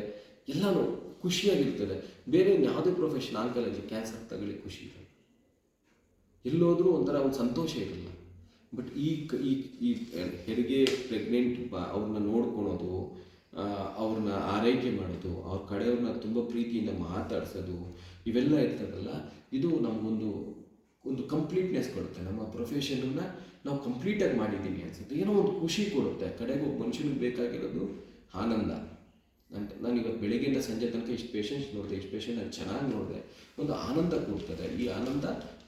ಎಲ್ಲನೂ. ಖುಷಿಯಾಗಿರ್ತದೆ. ಬೇರೆ ಯಾವುದೇ ಪ್ರೊಫೆಷನ್ ಆಂಕಾಲಜಿ ಕ್ಯಾನ್ಸರ್ ತಗೊಳ್ಳಿ ಖುಷಿ ಇರಲ್ಲ ಎಲ್ಲೋದ್ರೂ ಒಂಥರ ಒಂದು ಸಂತೋಷ ಇರಲ್ಲ. ಬಟ್ ಈ ಈ ಈ ಹೆರಿಗೆ ಪ್ರೆಗ್ನೆಂಟ್ ಅವ್ರನ್ನ ನೋಡ್ಕೊಳೋದು ಅವ್ರನ್ನ ಆರೈಕೆ ಮಾಡೋದು, ಅವ್ರ ಕಡೆಯವ್ರನ್ನ ತುಂಬ ಪ್ರೀತಿಯಿಂದ ಮಾತಾಡಿಸೋದು, ಇವೆಲ್ಲ ಇರ್ತದಲ್ಲ, ಇದು ನಮಗೊಂದು, ಒಂದು ಕಂಪ್ಲೀಟ್ನೆಸ್ ಕೊಡುತ್ತೆ. ನಮ್ಮ ಪ್ರೊಫೆಷನನ್ನು ನಾವು ಕಂಪ್ಲೀಟಾಗಿ ಮಾಡಿದ್ದೀವಿ ಅನಿಸುತ್ತೆ. ಏನೋ ಒಂದು ಖುಷಿ ಕೊಡುತ್ತೆ. ಕಡೆಗೆ ಒಬ್ಬ ಮನುಷ್ಯನಿಗೆ ಬೇಕಾಗಿರೋದು ಆನಂದ. ಅಂತ. ನಾನು ಇವತ್ತು ಬೆಳಗ್ಗೆಯಿಂದ ಸಂಜೆ ತನಕ ಇಷ್ಟು ಪೇಷೆಂಟ್ ನೋಡಿದೆ, ಇಷ್ಟು ಪೇಷೆಂಟ್ ನಾನು ಚೆನ್ನಾಗಿ ನೋಡಿದೆ. ಒಂದು ಆನಂದ ಕೊಡ್ತದೆ. ಈ ಆನಂದ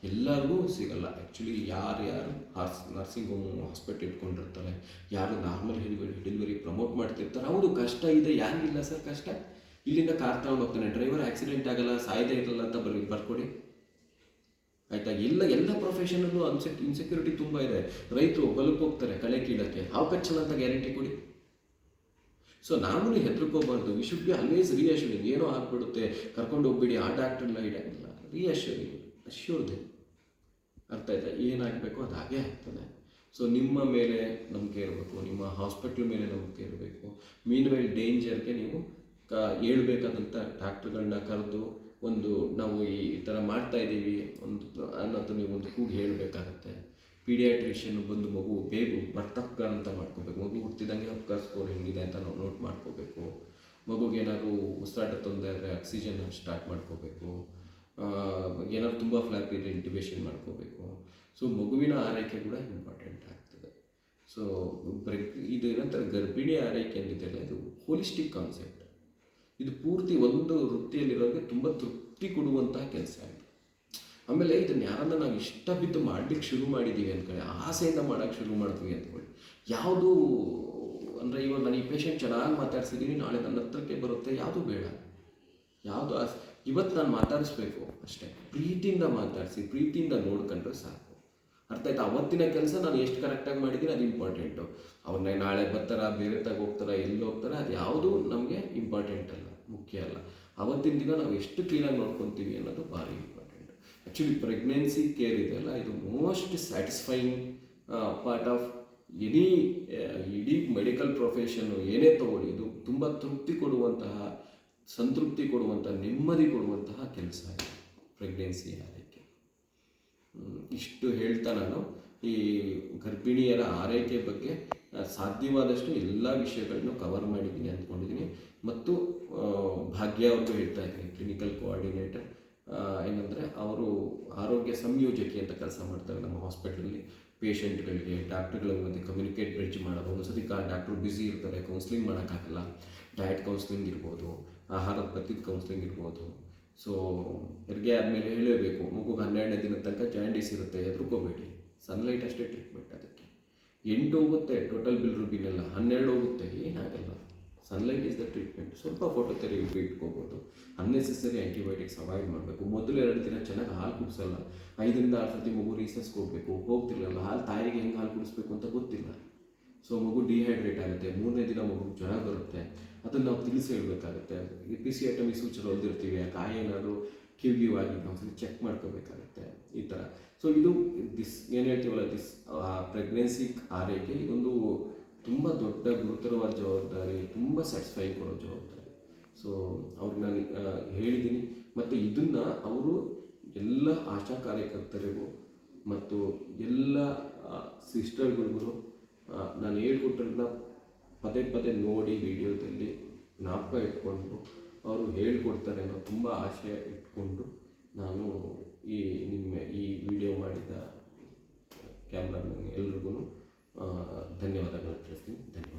ಎಲ್ಲರಿಗೂ ಸಿಗಲ್ಲ. ಆ್ಯಕ್ಚುಲಿ ಯಾರು ಯಾರು ಹಾಸ್ ನರ್ಸಿಂಗ್ ಹೋಮ್ ಹಾಸ್ಪಿಟಲ್ ಇಟ್ಕೊಂಡಿರ್ತಾರೆ, ಯಾರು ನಾರ್ಮಲ್ ಡೆಲಿವರಿ ಡೆಲಿವರಿ ಪ್ರಮೋಟ್ ಮಾಡ್ತಿರ್ತಾರೆ, ಹೌದು, ಕಷ್ಟ ಇದೆ ಯಾರಿಗಿಲ್ಲ ಸರ್ ಕಷ್ಟ. ಇಲ್ಲಿಂದ ಕಾರ್ ತಗೊಂಡು ಹೋಗ್ತಾನೆ. ಡ್ರೈವರ್ ಆಕ್ಸಿಡೆಂಟ್ ಆಗಲ್ಲ, ಸಾಯದೇ ಇರಲ್ಲ ಅಂತ ಬರ್, ಬರ್ಕೊಡಿ. ಆಯ್ತಾ? ಎಲ್ಲ ಎಲ್ಲ ಪ್ರೊಫೆಷನಲ್ಲೂ ಅನ್ಸೆಕ್ ಇನ್ಸೆಕ್ಯೂರಿಟಿ ತುಂಬ ಇದೆ. ರೈತರು ಹೊಲಕ್ಕೆ ಹೋಗ್ತಾರೆ ಕಳೆ ಕೀಳಕ್ಕೆ. ಹಾವು ಕಚ್ಚಲ್ಲ ಅಂತ ಗ್ಯಾರಂಟಿ ಕೊಡಿ. So normally ಹೆದರ್ಕೋಬಾರ್ದು. We should be always reassuring ಏನೋ ಆಗ್ಬಿಡುತ್ತೆ, ಕರ್ಕೊಂಡು ಹೋಗ್ಬಿಡಿ, ಆ ಡಾಕ್ಟ್ರನ್ನ ಇಡಂಗಿಲ್ಲ ರಿಯಶ್ಯೂರಿಂಗ್ ಅಶ್ಯೂರ್ದೆ ಅರ್ಥ ಆಯ್ತಾ? ಏನಾಗಬೇಕು ಅದು ಹಾಗೇ ಆಗ್ತದೆ. ಸೊ ನಿಮ್ಮ ಮೇಲೆ ನಂಬಿಕೆ ಇರಬೇಕು. ನಿಮ್ಮ ಹಾಸ್ಪಿಟ್ಲ್ ಮೇಲೆ ನಂಬಿಕೆ ಇರಬೇಕು. ಮೀನ್ ವೇಲ್ ಡೇಂಜರ್ಗೆ ನೀವು ಕ ಹೇಳ್ಬೇಕಾದಂಥ ಡಾಕ್ಟ್ರುಗಳನ್ನ ಕರೆದು ಒಂದು ನಾವು ಈ ಥರ ಮಾಡ್ತಾ ಇದ್ದೀವಿ ಒಂದು ಅನ್ನೋದು ನೀವು ಒಂದು ಕೂಗಿ ಹೇಳಬೇಕಾಗತ್ತೆ ಪೀಡಿಯಾಟ್ರಿಷಿಯನ್ ಬಂದು ಮಗು ಬೇಗ ಬರ್ತಕ್ಕಂತ ಅಂತ ಮಾಡ್ಕೋಬೇಕು. ಮಗು ಹುಟ್ಟಿದಂಗೆ ಅಪ್ಕರ್ ಸ್ಕೋರ್ ಹೆಂಗಿದೆ ಅಂತ ನಾವು ನೋಟ್ ಮಾಡ್ಕೋಬೇಕು. ಮಗುಗೆ ಏನಾದರೂ ಉಸಿರಾಟ ತೊಂದರೆ ಆದರೆ ಆಕ್ಸಿಜನ್ ಸ್ಟಾರ್ಟ್ ಮಾಡ್ಕೋಬೇಕು. ಏನಾದ್ರು ತುಂಬ ಫ್ಲಾಪ್ ಇಂಟಿಬೇಷನ್ ಮಾಡ್ಕೋಬೇಕು. ಸೊ ಮಗುವಿನ ಆರೈಕೆ ಕೂಡ ಇಂಪಾರ್ಟೆಂಟ್ ಆಗ್ತದೆ. ಸೊ ಇದು ಏನಂತಾರೆ? ಗರ್ಭಿಣಿ ಆರೈಕೆ ಅಂದಿದೆಯಲ್ಲ ಇದು ಹೋಲಿಸ್ಟಿಕ್ ಕಾನ್ಸೆಪ್ಟ್ ಇದು ಪೂರ್ತಿ ಒಂದು ವೃತ್ತಿಯಲ್ಲಿರೋರಿಗೆ ತುಂಬ ತೃಪ್ತಿ ಕೊಡುವಂತಹ ಕೆಲಸ. ಆಮೇಲೆ ಇದನ್ನು ಯಾರನ್ನ ನಾವು ಇಷ್ಟ ಬಿದ್ದು ಮಾಡ್ಲಿಕ್ಕೆ ಶುರು ಮಾಡಿದ್ದೀವಿ ಅಂದ್ಕೊಳ್ಳಿ ಆಸೆಯಿಂದ ಮಾಡೋಕ್ಕೆ ಶುರು ಮಾಡ್ತೀವಿ ಅಂದ್ಕೊಳ್ಳಿ ಯಾವುದು ಅಂದರೆ ಇವಾಗ ನಾನು ಈ ಪೇಷಂಟ್ ಚೆನ್ನಾಗಿ ಮಾತಾಡ್ಸಿದ್ದೀನಿ ನಾಳೆ ನನ್ನ ಹತ್ರಕ್ಕೆ ಬರುತ್ತೆ, ಯಾವುದು ಬೇಡ. ಯಾವುದು ಆಸೆ, ಇವತ್ತು ನಾನು ಮಾತಾಡಿಸ್ಬೇಕು ಅಷ್ಟೇ. ಪ್ರೀತಿಯಿಂದ ಮಾತಾಡಿಸಿ, ಪ್ರೀತಿಯಿಂದ ನೋಡ್ಕೊಂಡ್ರೆ ಸಾಕು. ಅರ್ಥ ಆಯ್ತಾ? ಅವತ್ತಿನ ಕೆಲಸ ನಾನು ಎಷ್ಟು ಕರೆಕ್ಟಾಗಿ ಮಾಡಿದ್ದೀನಿ ಅದು ಇಂಪಾರ್ಟೆಂಟು ಅವ್ರನ್ನ ನಾಳೆ ಬರ್ತಾರ, ಬೇರೆ ತಾಗ ಹೋಗ್ತಾರ, ಎಲ್ಲಿ ಹೋಗ್ತಾರೆ, ಅದು ಯಾವುದೂ ನಮಗೆ ಇಂಪಾರ್ಟೆಂಟ್ ಅಲ್ಲ, ಮುಖ್ಯ ಅಲ್ಲ. ಅವತ್ತಿನ ದಿನ ನಾವು ಎಷ್ಟು ಕ್ಲೀನಾಗಿ ನೋಡ್ಕೊತೀವಿ ಅನ್ನೋದು ಭಾರಿ. ಆ್ಯಕ್ಚುಲಿ ಪ್ರೆಗ್ನೆನ್ಸಿ ಕೇರ್ ಇದೆಯಲ್ಲ ಇದು most satisfying part of any ಇಡೀ ಮೆಡಿಕಲ್ ಪ್ರೊಫೆಷನ್ನು ಏನೇ ತಗೊಳ್ಳಿ ಇದು ತುಂಬ ತೃಪ್ತಿ ಕೊಡುವಂತಹ, ಸಂತೃಪ್ತಿ ಕೊಡುವಂಥ ನೆಮ್ಮದಿ ಕೊಡುವಂತಹ ಕೆಲಸ ಇದೆ ಪ್ರೆಗ್ನೆನ್ಸಿ ಆರೈಕೆ. ಇಷ್ಟು ಹೇಳ್ತಾ ನಾನು. ಈ ಗರ್ಭಿಣಿಯರ ಆರೈಕೆ ಬಗ್ಗೆ ಸಾಧ್ಯವಾದಷ್ಟು ಎಲ್ಲ ವಿಷಯಗಳನ್ನು ಕವರ್ ಮಾಡಿದ್ದೀನಿ ಅಂದ್ಕೊಂಡಿದ್ದೀನಿ. ಮತ್ತು ಭಾಗ್ಯ ಅವ್ರಿಗೂ ಹೇಳ್ತಾ ಇದ್ದೀನಿ ಕ್ಲಿನಿಕಲ್ ಕೋಆರ್ಡಿನೇಟರ್ ಏನಂದರೆ ಅವರು ಆರೋಗ್ಯ ಸಂಯೋಜಕಿ ಅಂತ ಕೆಲಸ ಮಾಡ್ತಾರೆ ನಮ್ಮ ಹಾಸ್ಪಿಟಲಲ್ಲಿ ಪೇಷಂಟ್ಗಳಿಗೆ ಡಾಕ್ಟರ್ಗಳ ಮತ್ತೆ ಕಮ್ಯುನಿಕೇಟ್ ಬ್ರಿಡ್ಜ್ ಮಾಡೋದು ಒಂದ್ಸತಿ ಕಾ ಡಾಕ್ಟ್ರು ಬ್ಯುಸಿ ಇರ್ತಾರೆ ಕೌನ್ಸಿಲಿಂಗ್ ಮಾಡೋಕ್ಕಾಗಲ್ಲ. ಡಯಟ್ ಕೌನ್ಸಿಲಿಂಗ್ ಇರ್ಬೋದು ಆಹಾರದ ಪ್ರತಿ ಕೌನ್ಸಿಲಿಂಗ್ ಇರ್ಬೋದು. ಸೊ ಹೆರಿಗೆ ಆದಮೇಲೆ ಹೇಳಲೇಬೇಕು ಮಗುಗೆ ಹನ್ನೆರಡನೇ ದಿನದ ತನಕ ಜಾಂಡೀಸ್ ಇರುತ್ತೆ, ಹೆದರ್ಕೋಬೇಡಿ. ಸನ್ಲೈಟ್ ಅಷ್ಟೇ ಟ್ರೀಟ್ಮೆಂಟ್ ಅದಕ್ಕೆ. ಎಂಟು ಹೋಗುತ್ತೆ ಟೋಟಲ್ ಬಿಲ್ ರುಬಿನೆಲ್ಲ ಹನ್ನೆರಡು ಹೋಗುತ್ತೆ, ಏನಾಗಲ್ಲ. ಸನ್ಲೈಟ್ ಇಸ್ ದ ಟ್ರೀಟ್ಮೆಂಟ್ ಸ್ವಲ್ಪ ಫೋಟೋ ತೆರೆ ಇಟ್ಕೋಬೋದು ಅನ್ನೆಸೆಸರಿ ಆ್ಯಂಟಿಬಯೋಟಿಕ್ಸ್ ಅವಾಯ್ಡ್ ಮಾಡಬೇಕು. ಮೊದಲು ಎರಡು ದಿನ ಚೆನ್ನಾಗಿ ಹಾಲು ಕುಡಿಸಲ್ಲ. ಐದರಿಂದ ಆರು ಸತಿ ಮಗು ರೀಸಸ್ಗೆ ಹೋಗಬೇಕು ಹೋಗ್ತಿರಲಿಲ್ಲ, ಹಾಲು ತಾಯಿಗೆ ಹೆಂಗೆ ಹಾಲು ಕುಡಿಸ್ಬೇಕು ಅಂತ ಗೊತ್ತಿಲ್ಲ. ಸೊ ಮಗು ಡಿಹೈಡ್ರೇಟ್ ಆಗುತ್ತೆ. ಮೂರನೇ ದಿನ ಮಗು ಜ್ವರ ಬರುತ್ತೆ. ಅದನ್ನು ನಾವು ತಿಳಿಸಿ ಹೇಳಬೇಕಾಗುತ್ತೆ. ಎಪಿಸಿಯಟಮಿ ಸೂಚನೆ ಹೊಲ್ದಿರ್ತೀವಿ. ಆ ಕಾಯಿ ಏನಾದರೂ ಆಗಿ ನಾವು ಚೆಕ್ ಮಾಡ್ಕೋಬೇಕಾಗುತ್ತೆ. ಈ ಥರ ಸೊ ಇದು ದಿಸ್ ಏನು ಹೇಳ್ತೀವಲ್ಲ ದಿಸ್ ಪ್ರೆಗ್ನೆನ್ಸಿ ಆರೈಕೆ ಇದೊಂದು ತುಂಬ ದೊಡ್ಡ, ಗುರುತರವಾದ ಜವಾಬ್ದಾರಿ, ತುಂಬ ಸ್ಯಾಟಿಸ್ಫೈ ಕೊಡೋ ಜವಾಬ್ದಾರಿ. ಸೊ ಅವ್ರಿಗೆ ನಾನು ಹೇಳಿದ್ದೀನಿ ಮತ್ತು ಇದನ್ನು ಅವರು ಎಲ್ಲ ಆಶಾ ಕಾರ್ಯಕರ್ತರಿಗೂ ಮತ್ತು ಎಲ್ಲ ಸಿಸ್ಟರ್ಗಳಿಗೂ ನಾನು ಹೇಳ್ಕೊಟ್ಟಿರೋದನ್ನ ಪದೇ ಪದೇ ನೋಡಿ ವಿಡಿಯೋದಲ್ಲಿ ಜ್ಞಾಪಕ ಇಟ್ಕೊಂಡು ಅವರು ಹೇಳ್ಕೊಡ್ತಾರೆ ಅನ್ನೋ ತುಂಬ ಆಶೆ ಇಟ್ಕೊಂಡು ನಾನು ಈ ನಿಮ್ಮ, ಈ ವಿಡಿಯೋ ಮಾಡಿದ ಕ್ಯಾಮ್ರಾಮನ್ ಎಲ್ರಿಗೂ ಧನ್ಯವಾದಗಳು ತಿಳಿಸ್ತೀನಿ ಧನ್ಯವಾದ